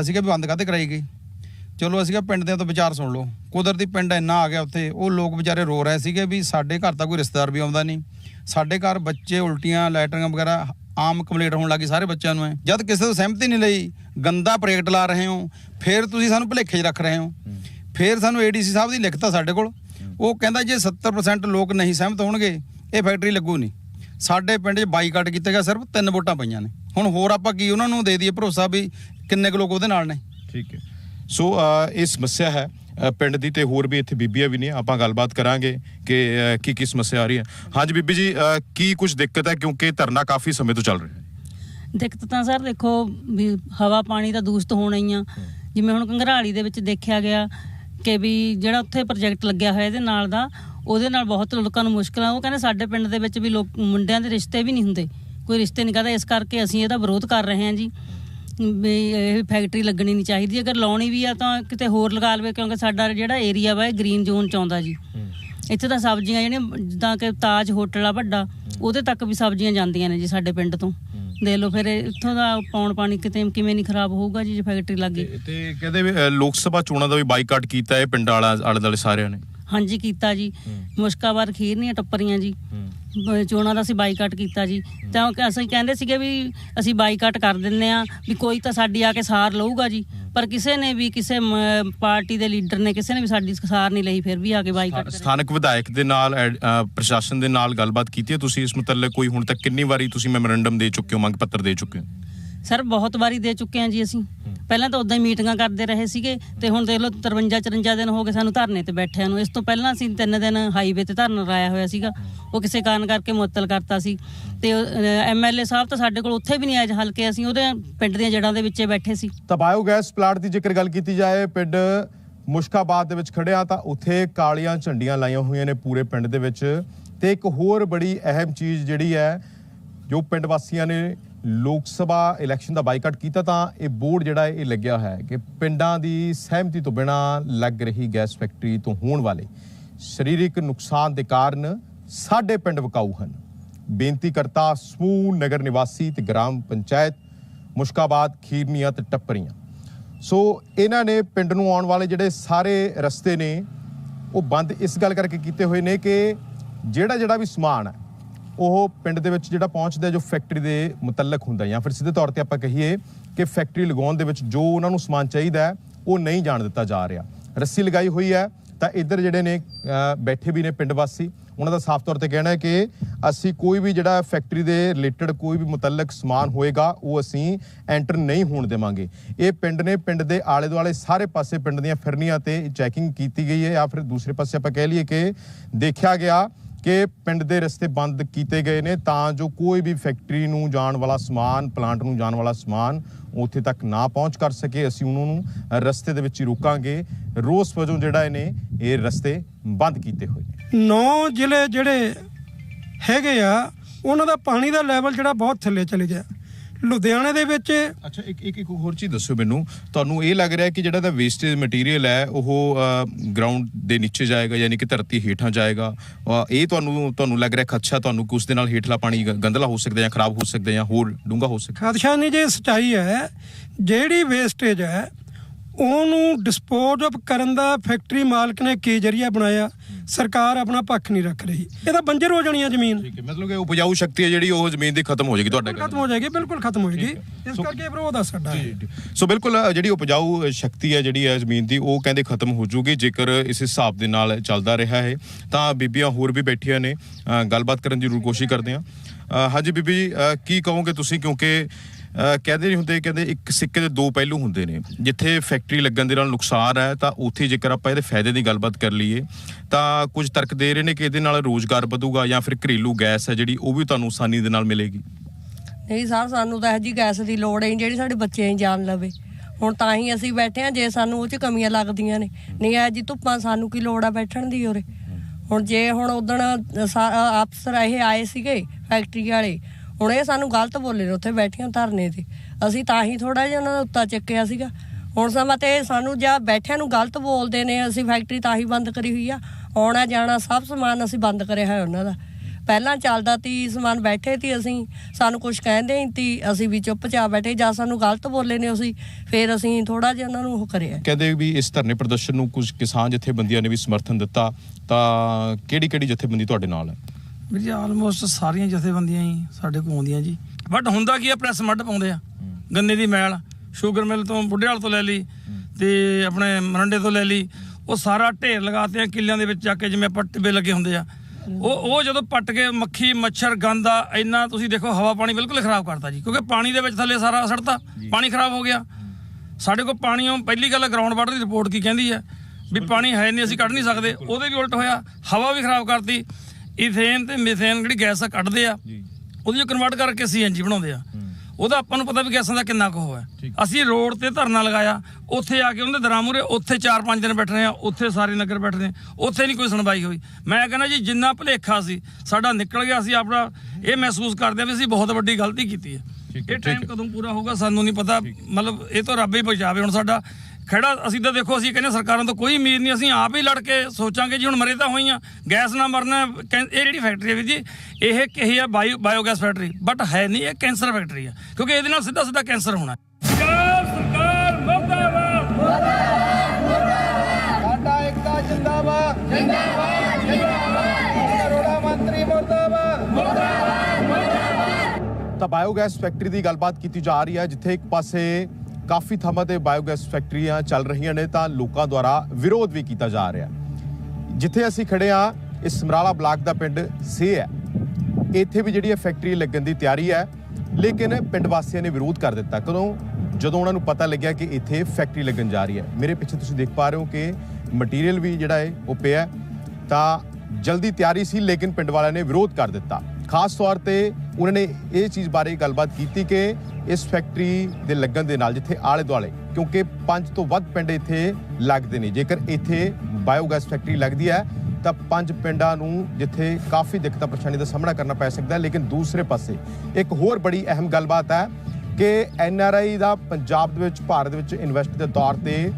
ਅਸੀਂ ਕਿਹਾ ਵੀ ਬੰਦ ਕਾਹਤੇ ਕਰਾਈ ਗਈ? ਚਲੋ ਅਸੀਂ ਕਿਹਾ ਪਿੰਡ ਦੇ ਤੋਂ ਵਿਚਾਰ ਸੁਣ ਲਓ। ਕੁਦਰਤੀ ਪਿੰਡ ਇੰਨਾ ਆ ਗਿਆ ਉੱਥੇ ਉਹ ਲੋਕ ਵਿਚਾਰੇ ਰੋ ਰਹੇ ਸੀਗੇ ਵੀ ਸਾਡੇ ਘਰ ਤਾਂ ਕੋਈ ਰਿਸ਼ਤੇਦਾਰ ਵੀ ਆਉਂਦਾ ਨਹੀਂ। ਸਾਡੇ ਘਰ ਬੱਚੇ ਉਲਟੀਆਂ ਲੈਟਰਿੰਗ ਵਗੈਰਾ ਆਮ ਕੰਪਲੀਟ ਹੋਣ ਲੱਗੀ ਸਾਰੇ ਬੱਚਿਆਂ ਨੂੰ ਜਦ ਕਿਸੇ ਤੋਂ ਸਹਿਮਤੀ ਨਹੀਂ ਲਈ ਗੰਦਾ ਪ੍ਰੋਜੈਕਟ ਲਾ ਰਹੇ ਹੋ ਫਿਰ ਤੁਸੀਂ ਸਾਨੂੰ ਭੁਲੇਖੇ 'ਚ ਰੱਖ ਰਹੇ ਹੋ। ਫਿਰ ਸਾਨੂੰ ਏਡੀਸੀ ਸਾਹਿਬ ਦੀ ਲਿਖਤਾ ਸਾਡੇ ਕੋਲ। ਉਹ ਕਹਿੰਦਾ ਜੇ 70% ਲੋਕ ਨਹੀਂ ਸਹਿਮਤ ਹੋਣਗੇ ਇਹ ਫੈਕਟਰੀ ਲੱਗੂ ਨਹੀਂ। ਸਾਡੇ ਪਿੰਡ 'ਚ ਬਾਈਕਾਟ ਕੀਤਾ ਗਿਆ ਸਿਰਫ ਤਿੰਨ ਵੋਟਾਂ ਪਈਆਂ ਨੇ। ਹੁਣ ਹੋਰ ਆਪਾਂ ਕੀ ਉਹਨਾਂ ਨੂੰ ਦੇ ਦਈਏ ਭਰੋਸਾ ਵੀ ਕਿੰਨੇ ਕੁ ਲੋਕ ਉਹਦੇ ਨਾਲ ਨੇ? ਠੀਕ ਹੈ। ਸੋ ਇਹ ਸਮੱਸਿਆ ਹੈ ਪਿੰਡ ਦੀ ਤੇ ਹੋਰ ਵੀ ਇੱਥੇ ਬੀਬੀਆਂ ਵੀ ਨੇ। ਆਪਾਂ ਗੱਲਬਾਤ ਕਰਾਂਗੇ ਕਿ ਕੀ ਕੀ ਸਮੱਸਿਆ ਆ ਰਹੀ ਹੈ। ਹਾਂਜੀ ਬੀਬੀ ਜੀ ਕੀ ਕੁਝ ਦਿੱਕਤ ਹੈ? ਕਿਉਂਕਿ ਧਰਨਾ ਕਾਫੀ ਸਮੇਂ ਤੋਂ ਚੱਲ ਰਿਹਾ ਹੈ। ਦਿੱਕਤ ਤਾਂ ਸਰ ਦੇਖੋ ਵੀ ਹਵਾ ਪਾਣੀ ਤਾਂ ਦੂਸ਼ਿਤ ਹੋਣਾ ਹੀ ਆ। ਜਿਵੇਂ ਹੁਣ ਕੰਗਰਾਲੀ ਦੇ ਵਿੱਚ ਦੇਖਿਆ ਗਿਆ ਕਿ ਵੀ ਜਿਹੜਾ ਉੱਥੇ ਪ੍ਰੋਜੈਕਟ ਲੱਗਿਆ ਹੋਇਆ ਇਹਦੇ ਨਾਲ ਦਾ ਉਹਦੇ ਨਾਲ ਬਹੁਤ ਲੋਕਾਂ ਨੂੰ ਮੁਸ਼ਕਲਾਂ ਉਹ ਕਹਿੰਦੇ ਸਾਡੇ ਪਿੰਡ ਦੇ ਵਿੱਚ ਵੀ ਲੋਕ ਮੁੰਡਿਆਂ ਦੇ ਰਿਸ਼ਤੇ ਵੀ ਨਹੀਂ ਹੁੰਦੇ। ਕੋਈ ਰਿਸ਼ਤੇ ਨਹੀਂ ਕਰਦਾ ਇਸ ਕਰਕੇ ਅਸੀਂ ਇਹਦਾ ਵਿਰੋਧ ਕਰ ਰਹੇ ਹਾਂ ਜੀ। ਵੀ ਇਹ ਫੈਕਟਰੀ ਲੱਗਣੀ ਨਹੀਂ ਚਾਹੀਦੀ। ਅਗਰ ਲਾਉਣੀ ਵੀ ਆ ਤਾਂ ਕਿਤੇ ਹੋਰ ਲਗਾ ਲਵੇ ਕਿਉਂਕਿ ਸਾਡਾ ਜਿਹੜਾ ਏਰੀਆ ਵਾ ਇਹ ਗ੍ਰੀਨ ਜ਼ੋਨ ਚ ਆਉਂਦਾ ਜੀ। ਇੱਥੇ ਤਾਂ ਸਬਜ਼ੀਆਂ ਜਿਹੜੀਆਂ ਜਿੱਦਾਂ ਕਿ ਤਾਜ ਹੋਟਲ ਆ ਵੱਡਾ ਉਹਦੇ ਤੱਕ ਵੀ ਸਬਜ਼ੀਆਂ ਜਾਂਦੀਆਂ ਨੇ ਜੀ ਸਾਡੇ ਪਿੰਡ ਤੋਂ। ਦੇਖ ਲਓ ਫਿਰ ਇੱਥੋਂ ਦਾ ਪੌਣ ਪਾਣੀ ਕਿਤੇ ਕਿਵੇਂ ਨਹੀਂ ਖਰਾਬ ਹੋਊਗਾ ਜੀ ਜੇ ਫੈਕਟਰੀ ਲੱਗ? ਤੇ- ਕਹਿੰਦੇ ਲੋਕ ਸਭਾ ਚੋਣਾਂ ਦਾ ਵੀ ਬਾਈਕਾਟ ਕੀਤਾ ਹੈ ਪਿੰਡ ਵਾਲਾ ਆਲੇ ਦੁਆਲੇ ਸਾਰਿਆਂ ਨੇ। ਹਾਂਜੀ ਕੀਤਾ ਜੀ। ਮੁਸ਼ਕਾਬਾਦ ਖੀਰਨੀਆਂ ਟੱਪਰੀਆਂ ਜੀ। ਚੋਣਾਂ ਦਾ ਅਸੀਂ ਬਾਈਕਾਟ ਕੀਤਾ ਜੀ। ਤਾਂ ਅਸੀਂ ਕਹਿੰਦੇ ਸੀਗੇ ਵੀ ਅਸੀਂ ਬਾਈਕਾਟ ਕਰ ਦਿੰਨੇ ਆ ਵੀ ਕੋਈ ਤਾਂ ਸਾਡੀ ਆ ਕੇ ਸਾਰ ਲਊਗਾ ਜੀ। ਪਰ ਕਿਸੇ ਨੇ ਵੀ ਕਿਸੇ ਪਾਰਟੀ ਦੇ ਲੀਡਰ ਨੇ ਕਿਸੇ ਨੇ ਵੀ ਸਾਡੀ ਸਾਰ ਨਹੀਂ ਲਈ ਫਿਰ ਵੀ ਆ ਕੇ ਬਾਈਕਾਟ ਸਥਾਨਕ ਵਿਧਾਇਕ ਦੇ ਨਾਲ ਪ੍ਰਸ਼ਾਸਨ ਦੇ ਨਾਲ ਗੱਲਬਾਤ ਕੀਤੀ ਹੈ? ਤੁਸੀਂ ਇਸ ਮੁਤਲਕ ਕੋਈ ਹੁਣ ਤੱਕ ਕਿੰਨੀ ਵਾਰੀ ਤੁਸੀਂ ਮੈਮੋਰੈਂਡਮ ਦੇ ਚੁੱਕੇ ਹੋ ਮੰਗ ਪੱਤਰ ਦੇ ਚੁੱਕੇ ਹੋ? ਸਰ ਬਹੁਤ ਵਾਰੀ ਦੇ ਚੁੱਕੇ ਹਾਂ ਜੀ ਅਸੀਂ। ਪਹਿਲਾਂ ਤਾਂ ਉਦਾਂ ਹੀ ਮੀਟਿੰਗਾਂ ਕਰਦੇ ਰਹੇ ਸੀਗੇ ਤੇ ਹੁਣ ਦੇਖ ਲਓ 53 54 ਦਿਨ ਹੋ ਗਏ ਸਾਨੂੰ ਧਰਨੇ ਤੇ ਬੈਠਿਆਂ ਨੂੰ। ਇਸ ਤੋਂ ਪਹਿਲਾਂ ਅਸੀਂ ਤਿੰਨ ਦਿਨ ਹਾਈਵੇ ਤੇ ਧਰਨਾ ਲਾਇਆ ਹੋਇਆ ਸੀਗਾ। ਉਹ ਕਿਸੇ ਕਾਰਨ ਕਰਕੇ ਮੁਅੱਤਲ ਕਰਤਾ ਸੀ। ਤੇ ਐਮਐਲਏ ਸਾਹਿਬ ਤਾਂ ਸਾਡੇ ਕੋਲ ਉੱਥੇ ਵੀ ਨਹੀਂ ਆਏ ਹਲਕੇ। ਅਸੀਂ ਉਹਦੇ ਪਿੰਡ ਦੀਆਂ ਜੜਾਂ ਦੇ ਵਿੱਚੇ ਬੈਠੇ ਸੀ। ਤਾਂ ਬਾਇਓਗੈਸ ਪਲਾਂਟ ਦੀ ਜੇਕਰ ਗੱਲ ਕੀਤੀ ਜਾਏ ਪਿੰਡ ਮੁਸ਼ਕਾਬਾਦ ਦੇ ਵਿੱਚ ਖੜਿਆ ਤਾਂ ਉੱਥੇ ਕਾਲੀਆਂ ਝੰਡੀਆਂ ਲਾਈਆਂ ਹੋਈਆਂ ਨੇ ਪੂਰੇ ਪਿੰਡ ਦੇ ਵਿੱਚ। ਤੇ ਇੱਕ ਹੋਰ ਬੜੀ ਅਹਿਮ ਚੀਜ਼ ਜਿਹੜੀ ਹੈ ਜੋ ਪਿੰਡ ਵਾਸੀਆਂ ਨੇ ਲੋਕ ਸਭਾ ਇਲੈਕਸ਼ਨ ਦਾ ਬਾਈਕਾਟ ਕੀਤਾ ਤਾਂ ਇਹ ਬੋਰਡ ਜਿਹੜਾ ਇਹ ਲੱਗਿਆ ਹੋਇਆ ਹੈ ਕਿ ਪਿੰਡਾਂ ਦੀ ਸਹਿਮਤੀ ਤੋਂ ਬਿਨਾ ਲੱਗ ਰਹੀ ਗੈਸ ਫੈਕਟਰੀ ਤੋਂ ਹੋਣ ਵਾਲੇ ਸਰੀਰਕ ਨੁਕਸਾਨ ਦੇ ਕਾਰਨ ਸਾਡੇ ਪਿੰਡ ਵਕਾਊ ਹਨ। ਬੇਨਤੀ ਕਰਤਾ ਸਮੂਹ ਨਗਰ ਨਿਵਾਸੀ ਤੇ ਗ੍ਰਾਮ ਪੰਚਾਇਤ ਮੁਸ਼ਕਾਬਾਦ, ਖੀਰਨੀਆਂ ਤੇ ਟੱਪਰੀਆਂ। ਸੋ ਇਹਨਾਂ ਨੇ ਪਿੰਡ ਨੂੰ ਆਉਣ ਵਾਲੇ ਜਿਹੜੇ ਸਾਰੇ ਰਸਤੇ ਨੇ, ਉਹ ਬੰਦ ਇਸ ਗੱਲ ਕਰਕੇ ਕੀਤੇ ਹੋਏ ਨੇ ਕਿ ਜਿਹੜਾ ਜਿਹੜਾ ਵੀ ਸਮਾਨ ਹੈ ਉਹ ਪਿੰਡ ਦੇ ਵਿੱਚ ਜਿਹੜਾ ਪਹੁੰਚਦਾ ਜੋ ਫੈਕਟਰੀ ਦੇ ਮੁਤਲਕ ਹੁੰਦਾ ਜਾਂ ਫਿਰ ਸਿੱਧੇ ਤੌਰ ਤੇ ਆਪਾਂ ਕਹੀਏ ਕਿ ਫੈਕਟਰੀ ਲਗਾਉਣ ਦੇ ਵਿੱਚ ਜੋ ਉਹਨਾਂ ਨੂੰ ਸਮਾਨ ਚਾਹੀਦਾ ਉਹ ਨਹੀਂ ਜਾਣ ਦਿੱਤਾ ਜਾ ਰਿਹਾ। ਰੱਸੀ ਲਗਾਈ ਹੋਈ ਹੈ, ਤਾਂ ਇੱਧਰ ਜਿਹੜੇ ਨੇ ਬੈਠੇ ਵੀ ਨੇ ਪਿੰਡ ਵਾਸੀ, ਉਹਨਾਂ ਦਾ ਸਾਫ਼ ਤੌਰ ਤੇ ਕਹਿਣਾ ਹੈ ਕਿ ਅਸੀਂ ਕੋਈ ਵੀ ਜਿਹੜਾ ਫੈਕਟਰੀ ਦੇ ਰਿਲੇਟਡ ਕੋਈ ਵੀ ਮੁਤਲਕ ਸਮਾਨ ਹੋਏਗਾ, ਉਹ ਅਸੀਂ ਐਂਟਰ ਨਹੀਂ ਹੋਣ ਦੇਵਾਂਗੇ। ਇਹ ਪਿੰਡ ਨੇ ਪਿੰਡ ਦੇ ਆਲੇ ਦੁਆਲੇ ਸਾਰੇ ਪਾਸੇ ਪਿੰਡ ਦੀਆਂ ਫਿਰਨੀਆਂ ਤੇ ਚੈਕਿੰਗ ਕੀਤੀ ਗਈ ਹੈ। ਜਾਂ ਫਿਰ ਦੂਸਰੇ ਪਾਸੇ ਆਪਾਂ ਕਹਿ ਲਈਏ ਕਿ ਦੇਖਿਆ ਗਿਆ ਕਿ ਪਿੰਡ ਦੇ ਰਸਤੇ ਬੰਦ ਕੀਤੇ ਗਏ ਨੇ ਤਾਂ ਜੋ ਕੋਈ ਵੀ ਫੈਕਟਰੀ ਨੂੰ ਜਾਣ ਵਾਲਾ ਸਮਾਨ ਪਲਾਂਟ ਨੂੰ ਜਾਣ ਵਾਲਾ ਸਮਾਨ ਉੱਥੇ ਤੱਕ ਨਾ ਪਹੁੰਚ ਕਰ ਸਕੇ। ਅਸੀਂ ਉਹਨਾਂ ਨੂੰ ਰਸਤੇ ਦੇ ਵਿੱਚ ਹੀ ਰੋਕਾਂਗੇ। ਰੋਸ ਵਜੋਂ ਜਿਹੜਾ ਇਹਨੇ ਇਹ ਰਸਤੇ ਬੰਦ ਕੀਤੇ ਹੋਏ ਨੇ। ਨੌ ਜ਼ਿਲ੍ਹੇ ਜਿਹੜੇ ਹੈਗੇ ਆ, ਉਹਨਾਂ ਦਾ ਪਾਣੀ ਦਾ ਲੈਵਲ ਜਿਹੜਾ ਬਹੁਤ ਥੱਲੇ ਚਲੇ ਗਿਆ। ਲੁਧਿਆਣੇ ਦੇ ਵਿੱਚ ਅੱਛਾ ਇੱਕ ਇੱਕ ਇੱਕ ਹੋਰ ਚੀਜ਼ ਦੱਸਿਓ ਮੈਨੂੰ। ਤੁਹਾਨੂੰ ਇਹ ਲੱਗ ਰਿਹਾ ਕਿ ਜਿਹੜਾ ਦਾ ਵੇਸਟੇਜ ਮਟੀਰੀਅਲ ਹੈ ਉਹ ਗਰਾਊਂਡ ਦੇ ਨੀਚੇ ਜਾਏਗਾ ਯਾਨੀ ਕਿ ਧਰਤੀ ਹੇਠਾਂ ਜਾਏਗਾ। ਇਹ ਤੁਹਾਨੂੰ ਤੁਹਾਨੂੰ ਲੱਗ ਰਿਹਾ ਖਦਸ਼ਾ ਤੁਹਾਨੂੰ ਕਿ ਉਸ ਦੇ ਨਾਲ ਹੇਠਲਾ ਪਾਣੀ ਗੰਦਲਾ ਹੋ ਸਕਦਾ ਜਾਂ ਖਰਾਬ ਹੋ ਸਕਦਾ ਜਾਂ ਹੋਰ ਡੂੰਘਾ ਹੋ ਸਕਦਾ? ਖਦਸ਼ਾ ਨਹੀਂ ਜੇ ਸਚਾਈ ਹੈ ਜਿਹੜੀ ਵੇਸਟੇਜ ਹੈ ਉਹਨੂੰ ਡਿਸਪੋਜ਼ ਆਫ ਕਰਨ ਦਾ ਫੈਕਟਰੀ ਮਾਲਕ ਨੇ ਕੀ ਜਰੀਆ ਬਣਾਇਆ? ਸਰਕਾਰ ਆਪਣਾ ਪੱਖ ਨਹੀਂ ਰੱਖ ਰਹੀ। ਇਹ ਤਾਂ ਬੰਜਰ ਹੋ ਜਾਣੀ ਜ਼ਮੀਨ। ਠੀਕ ਹੈ ਮਤਲਬ ਕਿ ਉਪਜਾਊ ਸ਼ਕਤੀ ਹੈ ਜਿਹੜੀ ਉਹ ਜ਼ਮੀਨ ਦੀ ਖਤਮ ਹੋ ਜਾਏਗੀ ਤੁਹਾਡੇ ਖਤਮ ਹੋ ਜਾਏਗੀ ਬਿਲਕੁਲ ਖਤਮ ਹੋ ਜਾਏਗੀ। ਇਸ ਕਰਕੇ ਵਿਰੋਧ ਆ ਸਾਡਾ। ਸੋ ਬਿਲਕੁਲ ਜਿਹੜੀ ਉਪਜਾਊ ਸ਼ਕਤੀ ਹੈ ਜਿਹੜੀ ਹੈ ਜ਼ਮੀਨ ਦੀ ਉਹ ਕਹਿੰਦੇ ਖਤਮ ਹੋ ਜੂਗੀ ਜੇਕਰ ਇਸ ਹਿਸਾਬ ਦੇ ਨਾਲ ਚੱਲਦਾ ਰਿਹਾ ਹੈ ਤਾਂ ਬੀਬੀਆਂ ਹੋਰ ਵੀ ਬੈਠੀਆਂ ਨੇ। ਗੱਲਬਾਤ ਕਰਨ ਦੀ ਜ਼ਰੂਰ ਕੋਸ਼ਿਸ਼ ਕਰਦੇ ਅ, ਹਾਂਜੀ ਬੀਬੀ ਕੀ ਕਹੋਗੇ ਤੁਸੀਂ? ਕਿਉਂਕਿ ਕਹਿੰਦੇ ਨਹੀਂ ਹੁੰਦੇ, ਕਹਿੰਦੇ ਇੱਕ ਸਿੱਕੇ ਦੇ ਦੋ ਪਹਿਲੂ ਹੁੰਦੇ ਨੇ। ਜਿੱਥੇ ਫੈਕਟਰੀ ਲੱਗਣ ਦੇ ਨਾਲ ਨੁਕਸਾਨ ਹੈ, ਤਾਂ ਉੱਥੇ ਜੇਕਰ ਆਪਾਂ ਇਹਦੇ ਫਾਇਦੇ ਦੀ ਗੱਲਬਾਤ ਕਰ ਲਈਏ, ਤਾਂ ਕੁਝ ਤਰਕ ਦੇ ਰਹੇ ਨੇ ਕਿ ਇਹਦੇ ਨਾਲ ਰੋਜ਼ਗਾਰ ਵਧੂਗਾ ਜਾਂ ਫਿਰ ਘਰੇਲੂ ਗੈਸ ਹੈ ਜਿਹੜੀ, ਉਹ ਵੀ ਤੁਹਾਨੂੰ ਆਸਾਨੀ ਦੇ ਨਾਲ ਮਿਲੇਗੀ। ਨਹੀਂ ਸਰ, ਸਾਨੂੰ ਤਾਂ ਇਹ ਜੀ ਗੈਸ ਦੀ ਲੋੜ ਹੈ ਜਿਹੜੀ ਸਾਡੇ ਬੱਚੇ ਹੀ ਜਾਣ ਲਵੇ। ਹੁਣ ਤਾਂ ਹੀ ਅਸੀਂ ਬੈਠੇ ਆ ਜੇ ਸਾਨੂੰ ਉਹ ਚ ਕਮੀਆਂ ਲੱਗਦੀਆਂ ਨੇ। ਨਹੀਂ, ਇਹ ਜੀ ਧੁੱਪਾਂ ਸਾਨੂੰ ਕੀ ਲੋੜ ਆ ਬੈਠਣ ਦੀ ਉਰੇ? ਹੁਣ ਜੇ ਹੁਣ ਉਦਣ ਅਫਸਰ ਇਹ ਆਏ ਸੀਗੇ ਫੈਕਟਰੀ ਵਾਲੇ ਹੁਣ ਇਹ ਸਾਨੂੰ ਗਲਤ ਬੋਲੇ ਨੇ, ਉੱਥੇ ਬੈਠੀਆਂ ਧਰਨੇ ਤੇ। ਅਸੀਂ ਤਾਂ ਹੀ ਥੋੜਾ ਜਿਹਾ ਉਹਨਾਂ ਦਾ ਉੱਤਾ ਚੱਕਿਆ ਸੀਗਾ। ਹੁਣ ਸਮਾਂ ਤੇ ਸਾਨੂੰ ਜਾਂ ਬੈਠਿਆਂ ਨੂੰ ਗਲਤ ਬੋਲਦੇ ਨੇ, ਅਸੀਂ ਫੈਕਟਰੀ ਤਾਂ ਹੀ ਬੰਦ ਕਰੀ ਹੋਈ ਆ। ਆਉਣਾ ਜਾਣਾ ਸਭ ਸਮਾਨ ਅਸੀਂ ਬੰਦ ਕਰਿਆ ਹੋਇਆ ਉਹਨਾਂ ਦਾ। ਪਹਿਲਾਂ ਚੱਲਦਾ ਤੀ, ਸਮਾਨ ਬੈਠੇ ਤੀ ਅਸੀਂ। ਸਾਨੂੰ ਕੁਝ ਕਹਿੰਦੇ ਹੀ ਤੀ, ਅਸੀਂ ਵੀ ਚੁੱਪ ਚੁੱਪਚਾਪ ਬੈਠੇ। ਜਾਂ ਸਾਨੂੰ ਗਲਤ ਬੋਲੇ ਨੇ ਅਸੀਂ, ਫਿਰ ਅਸੀਂ ਥੋੜਾ ਜਿਹਾ ਉਹਨਾਂ ਨੂੰ ਉਹ ਕਰਿਆ। ਕਹਿੰਦੇ ਵੀ ਇਸ ਧਰਨੇ ਪ੍ਰਦਰਸ਼ਨ ਨੂੰ ਕੁਝ ਕਿਸਾਨ ਜਥੇਬੰਦੀਆਂ ਨੇ ਵੀ ਸਮਰਥਨ ਦਿੱਤਾ। ਤਾਂ ਕਿਹੜੀ ਕਿਹੜੀ ਜਥੇਬੰਦੀ ਤੁਹਾਡੇ ਨਾਲ ਹੈ? ਵੀਰ ਜੀ ਆਲਮੋਸਟ ਸਾਰੀਆਂ ਜਥੇਬੰਦੀਆਂ ਹੀ ਸਾਡੇ ਕੋਲ ਆਉਂਦੀਆਂ ਜੀ। ਬਟ ਹੁੰਦਾ ਕੀ ਆ ਪ੍ਰੈਸ ਮੱਡ ਪਾਉਂਦੇ ਆ। ਗੰਨੇ ਦੀ ਮੈਲ ਸ਼ੂਗਰ ਮਿਲ ਤੋਂ ਬੁੱਢੇਵਾਲ ਤੋਂ ਲੈ ਲਈ ਤੇ ਆਪਣੇ ਮਰੰਡੇ ਤੋਂ ਲੈ ਲਈ। ਉਹ ਸਾਰਾ ਢੇਰ ਲਗਾਤੇ ਆ ਕਿੱਲਿਆਂ ਦੇ ਵਿੱਚ ਜਾ ਕੇ ਜਿਵੇਂ ਆਪਾਂ ਟਿੱਬੇ ਲੱਗੇ ਹੁੰਦੇ ਆ। ਉਹ ਉਹ ਜਦੋਂ ਪੱਟ ਕੇ ਮੱਖੀ ਮੱਛਰ ਗੰਦਾ ਇੰਨਾ ਤੁਸੀਂ ਦੇਖੋ ਹਵਾ ਪਾਣੀ ਬਿਲਕੁਲ ਖਰਾਬ ਕਰਤਾ ਜੀ। ਕਿਉਂਕਿ ਪਾਣੀ ਦੇ ਵਿੱਚ ਥੱਲੇ ਸਾਰਾ ਸੜਤਾ ਪਾਣੀ ਖਰਾਬ ਹੋ ਗਿਆ। ਸਾਡੇ ਕੋਲ ਪਾਣੀੋਂ ਪਹਿਲੀ ਗੱਲ ਗਰਾਊਂਡ ਵਾਟਰ ਦੀ ਰਿਪੋਰਟ ਕੀ ਕਹਿੰਦੀ ਹੈ? ਵੀ ਪਾਣੀ ਹੈ ਨਹੀਂ ਅਸੀਂ ਕੱਢ ਨਹੀਂ ਸਕਦੇ। ਉਹਦੇ ਵੀ ਉਲਟ ਹੋਇਆ ਹਵਾ ਵੀ ਖਰਾਬ ਕਰਤੀ। ਇਥੇਨ ਤੇ ਮਿਥੇਨ ਜਿਹੜੀ ਗੈਸ ਆ ਕੱਢਦੇ ਆ। ਉਹਦੀ ਕਨਵਰਟ ਕਰਕੇ ਸੀਐਨਜੀ ਬਣਾਉਂਦੇ ਆ। ਉਹਦਾ ਆਪਾਂ ਨੂੰ ਪਤਾ ਵੀ ਗੈਸਾਂ ਦਾ ਕਿੰਨਾ ਕੁ ਹੋਇਆ ਅਸੀਂ ਰੋਡ ਤੇ ਧਰਨਾ ਲਗਾਇਆ। ਉੱਥੇ ਆ ਕੇ ਉਹਦੇ ਦਰਾਮੂਰੇ ਉੱਥੇ 4-5 ਦਿਨ ਬੈਠ ਰਹੇ ਆ। ਉੱਥੇ ਸਾਰੇ ਨਗਰ ਬੈਠ ਰਹੇ। ਉੱਥੇ ਨਹੀਂ ਕੋਈ ਸੁਣਵਾਈ ਹੋਈ। ਮੈਂ ਕਹਿੰਦਾ ਜੀ ਜਿੰਨਾ ਭੁਲੇਖਾ ਸੀ ਸਾਡਾ ਨਿਕਲ ਗਿਆ ਸੀ ਆਪਣਾ। ਇਹ ਮਹਿਸੂਸ ਕਰਦੇ ਆ ਵੀ ਅਸੀਂ ਬਹੁਤ ਵੱਡੀ ਗਲਤੀ ਕੀਤੀ ਹੈ। ਇਹ ਟਾਈਮ। ਕਦੋਂ ਪੂਰਾ ਹੋਊਗਾ ਸਾਨੂੰ ਨਹੀਂ ਪਤਾ। ਮਤਲਬ ਇਹ ਤਾਂ ਰੱਬ ਹੀ ਬਚਾਵੇ ਹੁਣ ਸਾਡਾ। ਖੜਾ ਅਸੀਂ ਤਾਂ ਦੇਖੋ ਅਸੀਂ ਕਹਿੰਦੇ ਸਰਕਾਰਾਂ ਤੋਂ ਕੋਈ ਉਮੀਦ ਨਹੀਂ ਅਸੀਂ ਆਪ ਹੀ ਲੜ ਕੇ ਸੋਚਾਂਗੇ ਜੀ ਹੁਣ ਮਰੇ ਤਾਂ ਹੋਈਆਂ। ਗੈਸ ਨਾ ਮਰਨਾ ਇਹ ਜਿਹੜੀ ਫੈਕਟਰੀ ਹੈ ਵੀਰ ਜੀ ਇਹ ਕਹੀ ਆ ਬਾਇਓ ਬਾਇਓਗੈਸ ਫੈਕਟਰੀ ਬਟ ਹੈ ਨਹੀਂ ਇਹ ਕੈਂਸਰ ਫੈਕਟਰੀ ਆ। ਕਿਉਂਕਿ ਇਹਦੇ ਨਾਲ ਸਿੱਧਾ ਸਿੱਧਾ ਕੈਂਸਰ ਹੋਣਾ। ਪੰਜਾਬ ਸਰਕਾਰ ਮੁਰਦਾਬਾਦ। ਸਾਡਾ ਏਕਤਾ ਜਿੰਦਾਬਾਦ। ਜਿੰਦਾਬਾਦ ਜਿੰਦਾਬਾਦ। ਕਰੋੜਾ ਮੰਤਰੀ ਮੁਰਦਾਬਾਦ। ਤਾਂ ਬਾਇਓਗੈਸ ਫੈਕਟਰੀ ਦੀ ਗੱਲਬਾਤ ਕੀਤੀ ਜਾ ਰਹੀ ਹੈ ਜਿੱਥੇ ਇੱਕ ਪਾਸੇ ਕਾਫੀ ਥਾਵਾਂ ਤੇ ਬਾਇਓਗੈਸ ਫੈਕਟਰੀਆਂ ਚੱਲ ਰਹੀਆਂ ਨੇ ਤਾਂ ਲੋਕਾਂ ਦੁਆਰਾ ਵਿਰੋਧ ਵੀ ਕੀਤਾ ਜਾ ਰਿਹਾ ਜਿੱਥੇ ਅਸੀਂ ਖੜੇ ਆ ਇਸ ਸਮਰਾਲਾ ਬਲਾਕ ਦਾ ਪਿੰਡ ਸੇ ਹੈ। ਇੱਥੇ ਵੀ ਜਿਹੜੀ ਹੈ ਫੈਕਟਰੀ ਲੱਗਣ ਦੀ ਤਿਆਰੀ ਹੈ, ਲੇਕਿਨ ਪਿੰਡ ਵਾਸੀਆਂ ਨੇ ਵਿਰੋਧ ਕਰ ਦਿੱਤਾ। ਕਦੋਂ? ਜਦੋਂ ਉਹਨਾਂ ਨੂੰ ਪਤਾ ਲੱਗਿਆ ਕਿ ਇੱਥੇ ਫੈਕਟਰੀ ਲੱਗਣ ਜਾ ਰਹੀ ਹੈ। ਮੇਰੇ ਪਿੱਛੇ ਤੁਸੀਂ ਦੇਖ ਪਾ ਰਹੇ ਹੋ ਕਿ ਮਟੀਰੀਅਲ ਵੀ ਜਿਹੜਾ ਹੈ ਉਹ ਪਿਆ ਤਾਂ ਜਲਦੀ ਤਿਆਰੀ ਸੀ, ਲੇਕਿਨ ਪਿੰਡ ਵਾਲਿਆਂ ਨੇ ਵਿਰੋਧ ਕਰ ਦਿੱਤਾ। ਖਾਸ ਤੌਰ ਤੇ ਉਹਨਾਂ ਨੇ ਇਹ ਚੀਜ਼ ਬਾਰੇ ਗੱਲਬਾਤ ਕੀਤੀ ਕਿ ਇਸ ਫੈਕਟਰੀ ਦੇ ਲੱਗਣ ਦੇ ਨਾਲ ਜਿੱਥੇ ਆਲੇ ਦੁਆਲੇ, ਕਿਉਂਕਿ ਪੰਜ ਤੋਂ ਵੱਧ ਪਿੰਡ ਇੱਥੇ ਲੱਗਦੇ ਨੇ। ਜੇਕਰ ਇੱਥੇ ਬਾਇਓਗੈਸ ਫੈਕਟਰੀ ਲੱਗਦੀ ਹੈ, ਤਾਂ ਪੰਜ ਪਿੰਡਾਂ ਨੂੰ ਜਿੱਥੇ ਕਾਫੀ ਦਿੱਕਤਾਂ ਪਰੇਸ਼ਾਨੀ ਦਾ ਸਾਹਮਣਾ ਕਰਨਾ ਪੈ ਸਕਦਾ ਹੈ। ਲੇਕਿਨ ਦੂਸਰੇ ਪਾਸੇ ਇੱਕ ਹੋਰ ਬੜੀ ਅਹਿਮ ਗੱਲਬਾਤ ਹੈ ਕਿ ਐਨ ਆਰ ਆਈ ਦਾ ਪੰਜਾਬ ਦੇ ਵਿੱਚ, ਭਾਰਤ ਦੇ ਵਿੱਚ ਇਨਵੈਸਟ ਦੇ ਤੌਰ ਤੇ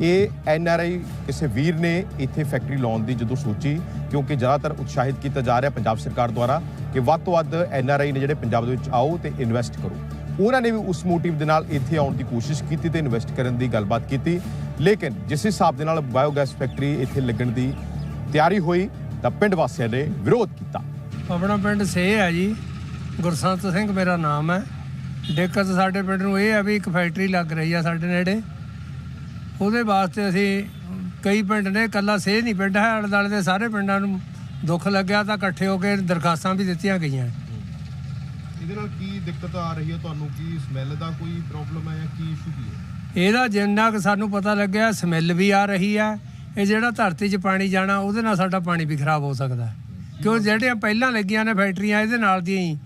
ਇਹ ਐਨ ਆਰ ਆਈ ਕਿਸੇ ਵੀਰ ਨੇ ਇੱਥੇ ਫੈਕਟਰੀ ਲਾਉਣ ਦੀ ਜਦੋਂ ਸੋਚੀ, ਕਿਉਂਕਿ ਜ਼ਿਆਦਾਤਰ ਉਤਸ਼ਾਹਿਤ ਕੀਤਾ ਜਾ ਰਿਹਾ ਪੰਜਾਬ ਸਰਕਾਰ ਦੁਆਰਾ ਕਿ ਵੱਧ ਤੋਂ ਵੱਧ ਐਨ ਆਰ ਆਈ ਨੇ ਜਿਹੜੇ ਪੰਜਾਬ ਦੇ ਵਿੱਚ ਆਓ ਤੇ ਇਨਵੈਸਟ ਕਰੋ। ਉਹਨਾਂ ਨੇ ਵੀ ਉਸ ਮੋਟਿਵ ਦੇ ਨਾਲ ਇੱਥੇ ਆਉਣ ਦੀ ਕੋਸ਼ਿਸ਼ ਕੀਤੀ ਤੇ ਇਨਵੈਸਟ ਕਰਨ ਦੀ ਗੱਲਬਾਤ ਕੀਤੀ। ਲੇਕਿਨ ਜਿਸ ਹਿਸਾਬ ਦੇ ਨਾਲ ਬਾਇਓਗੈਸ ਫੈਕਟਰੀ ਇੱਥੇ ਲੱਗਣ ਦੀ ਤਿਆਰੀ ਹੋਈ, ਤਾਂ ਪਿੰਡ ਵਾਸੀਆਂ ਨੇ ਵਿਰੋਧ ਕੀਤਾ। ਆਪਣਾ ਪਿੰਡ ਸੇ ਹੈ ਜੀ। ਗੁਰਸੰਤ ਸਿੰਘ ਮੇਰਾ ਨਾਮ ਹੈ। ਦਿੱਕਤ ਸਾਡੇ ਪਿੰਡ ਨੂੰ ਇਹ ਹੈ ਵੀ ਇੱਕ ਫੈਕਟਰੀ ਲੱਗ ਰਹੀ ਆ ਸਾਡੇ ਨੇੜੇ। ਉਹਦੇ ਵਾਸਤੇ ਅਸੀਂ ਕਈ ਪਿੰਡ ਨੇ ਕੱਲਾ ਸੇ ਨਹੀਂ, ਪਿੰਡ ਹੈ ਆਲੇ ਦੁਆਲੇ ਦੇ ਸਾਰੇ ਪਿੰਡਾਂ ਨੂੰ ਦੁੱਖ ਲੱਗਿਆ ਤਾਂ ਇਕੱਠੇ ਹੋ ਕੇ ਦਰਖਾਸਤਾਂ ਵੀ ਦਿੱਤੀਆਂ ਗਈਆਂ। ਇਹਦੇ ਨਾਲ ਕੀ ਦਿੱਕਤ ਆ ਰਹੀ ਹੈ? ਤੁਹਾਨੂੰ ਕੀ ਸਮੈਲ ਦਾ ਕੋਈ ਪ੍ਰੋਬਲਮ ਹੈ ਜਾਂ ਕੀ ਇਸ਼ੂ ਕੀ ਹੈ? ਇਹਦਾ ਜਿੰਨਾ ਕਿ ਸਾਨੂੰ ਪਤਾ ਲੱਗਿਆ ਸਮੈਲ ਵੀ ਆ ਰਹੀ ਹੈ। ਇਹ ਜਿਹੜਾ ਧਰਤੀ 'ਚ ਪਾਣੀ ਜਾਣਾ ਉਹਦੇ ਨਾਲ ਸਾਡਾ ਪਾਣੀ ਵੀ ਖਰਾਬ ਹੋ ਸਕਦਾ। ਕਿਉਂ? ਜਿਹੜੀਆਂ ਪਹਿਲਾਂ ਲੱਗੀਆਂ ਨੇ ਫੈਕਟਰੀਆਂ ਇਹਦੇ ਨਾਲ ਦੀਆਂ ਹੀ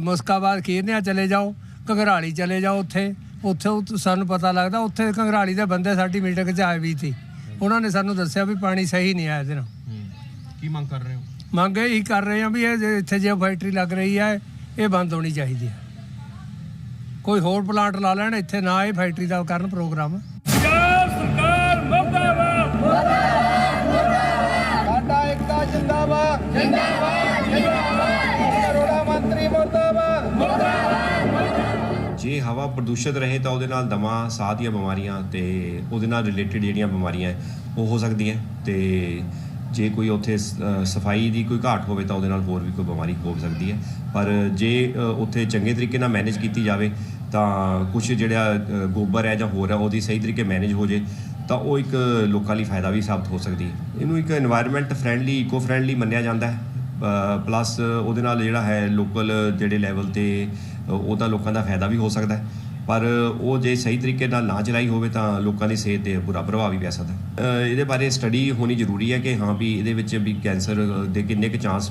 ਮੁਸਕਾਬਾਦ ਖੀਰਨਿਆਂ ਚਲੇ ਜਾਓ ਘਗਰਾਲੀ ਚਲੇ ਜਾਓ ਉੱਥੇ। ਉੱਥੇ ਸਾਨੂੰ ਪਤਾ ਲੱਗਦਾ ਉੱਥੇ ਘਗਰਾਲੀ ਦੇ ਬੰਦੇ ਸਾਡੀ ਮੀਟਿੰਗ 'ਚ ਆਏ ਵੀ ਸੀ। ਉਹਨਾਂ ਨੇ ਸਾਨੂੰ ਦੱਸਿਆ ਵੀ ਪਾਣੀ ਸਹੀ ਨਹੀਂ ਆਇਆ ਇਹਦੇ ਨਾਲ। ਕੀ ਮੰਗ ਕਰ ਰਹੇ ਹੋ? ਮੰਗ ਇਹੀ ਕਰ ਰਹੇ ਹਾਂ ਵੀ ਇਹ ਜੇ ਇੱਥੇ ਜੇ ਫੈਕਟਰੀ ਲੱਗ ਰਹੀ ਹੈ ਇਹ ਬੰਦ ਹੋਣੀ ਚਾਹੀਦੀ ਹੈ। ਕੋਈ ਹੋਰ ਪਲਾਂਟ ਲਾ ਲੈਣ ਇੱਥੇ ਨਾ ਇਹ ਫੈਕਟਰੀ ਦਾ ਕਰਨ ਪ੍ਰੋਗਰਾਮ। ਪੰਜਾਬ ਸਰਕਾਰ ਮੁਰਦਾਬਾਦ। ਸਾਡਾ ਏਕਤਾ ਜਿੰਦਾਬਾਦ। ਜਿੰਦਾਬਾਦ ਜਿੰਦਾਬਾਦ ਕਰੋੜਾ ਮੰਤਰੀ ਮੁਰਦਾਬਾਦ। ਜੇ ਹਵਾ ਪ੍ਰਦੂਸ਼ਿਤ ਰਹੇ ਤਾਂ ਉਹਦੇ ਨਾਲ ਦਮਾ ਸਾਹ ਦੀਆਂ ਬਿਮਾਰੀਆਂ ਤੇ ਉਹਦੇ ਨਾਲ ਰਿਲੇਟਡ ਜਿਹੜੀਆਂ ਬਿਮਾਰੀਆਂ ਉਹ ਹੋ ਸਕਦੀਆਂ ਤੇ ਜੇ ਕੋਈ ਉੱਥੇ ਸਫ਼ਾਈ ਦੀ ਕੋਈ ਘਾਟ ਹੋਵੇ ਤਾਂ ਉਹਦੇ ਨਾਲ ਹੋਰ ਵੀ ਕੋਈ ਬਿਮਾਰੀ ਹੋ ਸਕਦੀ ਹੈ। ਪਰ ਜੇ ਉੱਥੇ ਚੰਗੇ ਤਰੀਕੇ ਨਾਲ ਮੈਨੇਜ ਕੀਤੀ ਜਾਵੇ ਤਾਂ ਕੁਝ ਜਿਹੜਾ ਗੋਬਰ ਹੈ ਜਾਂ ਹੋਰ ਹੈ ਉਹਦੀ ਸਹੀ ਤਰੀਕੇ ਮੈਨੇਜ ਹੋ ਜੇ ਤਾਂ ਉਹ ਇੱਕ ਲੋਕਾਂ ਲਈ ਫਾਇਦਾ ਵੀ ਸਾਬਤ ਹੋ ਸਕਦੀ ਹੈ। ਇਹਨੂੰ ਇੱਕ এনवायरमेंट ਫਰੈਂਡਲੀ ਇਕੋ ਫਰੈਂਡਲੀ ਮੰਨਿਆ ਜਾਂਦਾ ਹੈ। ਪਲੱਸ ਉਹਦੇ ਨਾਲ ਜਿਹੜਾ ਹੈ ਲੋਕਲ ਜਿਹੜੇ ਲੈਵਲ ਤੇ ਉਹ ਤਾਂ ਲੋਕਾਂ ਦਾ ਫਾਇਦਾ ਵੀ ਹੋ ਸਕਦਾ ਹੈ। ਪਰ ਉਹ ਜੇ ਸਹੀ ਤਰੀਕੇ ਨਾਲ ਨਾ ਚਲਾਈ ਹੋਵੇ ਤਾਂ ਲੋਕਾਂ ਦੀ ਸਿਹਤ ਤੇ ਬੁਰਾ ਪ੍ਰਭਾਵ ਵੀ ਪੈ ਸਕਦਾ। ਇਹਦੇ ਬਾਰੇ ਸਟੱਡੀ ਹੋਣੀ ਜ਼ਰੂਰੀ ਹੈ ਕਿ ਹਾਂ ਵੀ ਇਹਦੇ ਵਿੱਚ ਵੀ ਕੈਂਸਰ ਦੇ ਕਿੰਨੇ ਕੁ ਚਾਂਸ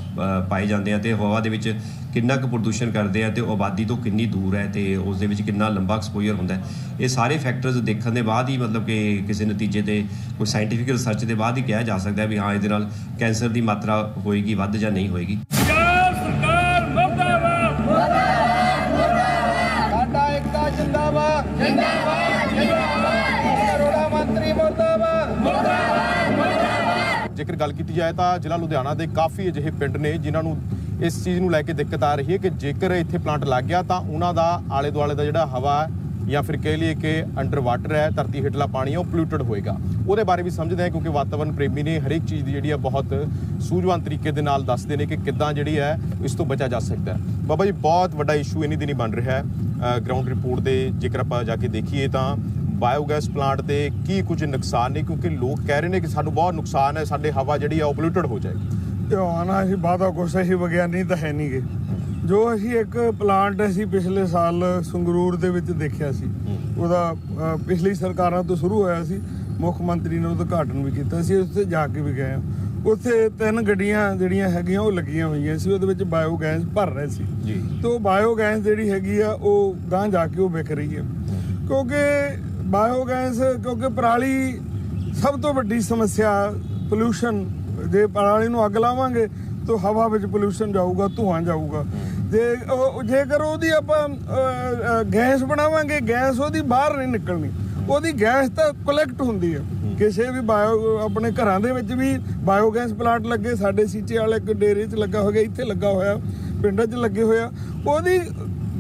ਪਾਏ ਜਾਂਦੇ ਆ ਤੇ ਹਵਾ ਦੇ ਵਿੱਚ ਕਿੰਨਾ ਕੁ ਪ੍ਰਦੂਸ਼ਣ ਕਰਦੇ ਆ ਤੇ ਉਹ ਆਬਾਦੀ ਤੋਂ ਕਿੰਨੀ ਦੂਰ ਹੈ ਤੇ ਉਸ ਦੇ ਵਿੱਚ ਕਿੰਨਾ ਲੰਬਾ ਐਕਸਪੋਜ਼ਰ ਹੁੰਦਾ ਇਹ ਸਾਰੇ ਫੈਕਟਰਸ ਦੇਖਣ ਦੇ ਬਾਅਦ ਹੀ ਮਤਲਬ ਕਿ ਕਿਸੇ ਨਤੀਜੇ ਤੇ, ਕੋਈ ਸਾਇੰਟੀਫਿਕ ਰਿਸਰਚ ਦੇ ਬਾਅਦ ਹੀ ਕਿਹਾ ਜਾ ਸਕਦਾ ਹੈ ਵੀ ਹਾਂ, ਇਹਦੇ ਨਾਲ ਕੈਂਸਰ ਦੀ ਮਾਤਰਾ ਹੋਏਗੀ, ਵੱਧ ਜਾਂ ਨਹੀਂ ਹੋਏਗੀ। ਜੇਕਰ ਗੱਲ ਕੀਤੀ ਜਾਏ ਤਾਂ ਜ਼ਿਲ੍ਹਾ ਲੁਧਿਆਣਾ ਦੇ ਕਾਫੀ ਅਜਿਹੇ ਪਿੰਡ ਨੇ ਜਿਨ੍ਹਾਂ ਨੂੰ ਇਸ ਚੀਜ਼ ਨੂੰ ਲੈ ਕੇ ਦਿੱਕਤ ਆ ਰਹੀ ਹੈ ਕਿ ਜੇਕਰ ਇੱਥੇ ਪਲਾਂਟ ਲੱਗ ਗਿਆ ਤਾਂ ਉਹਨਾਂ ਦਾ ਆਲੇ ਦੁਆਲੇ ਦਾ ਜਿਹੜਾ ਹਵਾ ਜਾਂ ਫਿਰ ਕਹਿ ਲਈਏ ਕਿ ਅੰਡਰ ਵਾਟਰ ਹੈ, ਧਰਤੀ ਹੇਠਲਾ ਪਾਣੀ ਹੈ, ਉਹ ਪੋਲਿਊਟਡ ਹੋਏਗਾ। ਉਹਦੇ ਬਾਰੇ ਵੀ ਸਮਝਦੇ ਹਾਂ ਕਿਉਂਕਿ ਵਾਤਾਵਰਣ ਪ੍ਰੇਮੀ ਨੇ ਹਰੇਕ ਚੀਜ਼ ਦੀ ਜਿਹੜੀ ਆ ਬਹੁਤ ਸੂਝਵਾਨ ਤਰੀਕੇ ਦੇ ਨਾਲ ਦੱਸਦੇ ਨੇ ਕਿ ਕਿੱਦਾਂ ਜਿਹੜੀ ਹੈ ਇਸ ਤੋਂ ਬਚਿਆ ਜਾ ਸਕਦਾ ਹੈ। ਬਾਬਾ ਜੀ, ਬਹੁਤ ਵੱਡਾ ਇਸ਼ੂ ਇਨੀ ਦਿਨੀ ਬਣ ਰਿਹਾ ਹੈ। ਗਰਾਊਂਡ ਰਿਪੋਰਟ ਦੇ ਜੇਕਰ ਆਪਾਂ ਜਾ ਕੇ ਦੇਖੀਏ ਤਾਂ ਬਾਇਓਗੈਸ ਪਲਾਂਟ ਦੇ ਕੀ ਕੁਝ ਨੁਕਸਾਨ ਨੇ? ਕਿਉਂਕਿ ਲੋਕ ਕਹਿ ਰਹੇ ਨੇ ਕਿ ਸਾਨੂੰ ਬਹੁਤ ਨੁਕਸਾਨ ਹੈ ਸਾਡੇ ਹਵਾ ਜਿਹੜੀ ਆ ਉਹ ਪੋਲਿਊਟਡ ਹੋ ਜਾਏਗੀ। ਆਣਾ ਅਸੀਂ ਬਾਦਾ ਕੁਛ ਅਸੀਂ ਵਿਗਿਆਨੀ ਤਾਂ ਹੈ ਨਹੀਂਗੇ ਜੋ ਅਸੀਂ ਇੱਕ ਪਲਾਂਟ ਅਸੀਂ ਪਿਛਲੇ ਸਾਲ ਸੰਗਰੂਰ ਦੇ ਵਿੱਚ ਦੇਖਿਆ ਸੀ। ਉਹਦਾ ਪਿਛਲੀ ਸਰਕਾਰਾਂ ਤੋਂ ਸ਼ੁਰੂ ਹੋਇਆ ਸੀ। ਮੁੱਖ ਮੰਤਰੀ ਨੇ ਉਦਘਾਟਨ ਵੀ ਕੀਤਾ ਸੀ ਉੱਥੇ ਜਾ ਕੇ ਵੀ ਗਏ ਉੱਥੇ ਤਿੰਨ ਗੱਡੀਆਂ ਜਿਹੜੀਆਂ ਹੈਗੀਆਂ ਉਹ ਲੱਗੀਆਂ ਹੋਈਆਂ ਸੀ। ਉਹਦੇ ਵਿੱਚ ਬਾਇਓਗੈਸ ਭਰ ਰਹੇ ਸੀ। ਜੀ। ਤੇ ਉਹ ਬਾਇਓਗੈਸ ਜਿਹੜੀ ਹੈਗੀ ਆ ਉਹ ਗਾਂ ਜਾ ਕੇ ਉਹ ਵਿਕ ਰਹੀ ਹੈ। ਕਿਉਂਕਿ ਬਾਇਓਗੈਸ ਕਿਉਂਕਿ ਪਰਾਲੀ ਸਭ ਤੋਂ ਵੱਡੀ ਸਮੱਸਿਆ ਪੋਲੂਸ਼ਨ ਜੇ ਪਰਾਲੀ ਨੂੰ ਅੱਗ ਲਾਵਾਂਗੇ ਤਾਂ ਹਵਾ ਵਿੱਚ ਪੋਲੂਸ਼ਨ ਜਾਊਗਾ, ਧੂਆਂ ਜਾਊਗਾ। ਜੇ ਉਹ, ਜੇਕਰ ਉਹਦੀ ਆਪਾਂ ਗੈਸ ਬਣਾਵਾਂਗੇ, ਗੈਸ ਉਹਦੀ ਬਾਹਰ ਨਹੀਂ ਨਿਕਲਣੀ, ਉਹਦੀ ਗੈਸ ਤਾਂ ਕਲੈਕਟ ਹੁੰਦੀ ਹੈ ਕਿਸੇ ਵੀ ਬਾਇਓ ਆਪਣੇ ਘਰਾਂ ਦੇ ਵਿੱਚ ਵੀ ਬਾਇਓਗੈਸ ਪਲਾਂਟ ਲੱਗੇ, ਸਾਡੇ ਸੀਚੇ ਵਾਲੇ ਇੱਕ ਡੇਰੇ 'ਚ ਲੱਗਾ ਹੋਇਆ, ਇੱਥੇ ਲੱਗਾ ਹੋਇਆ, ਪਿੰਡਾਂ 'ਚ ਲੱਗੇ ਹੋਇਆ, ਉਹਦੀ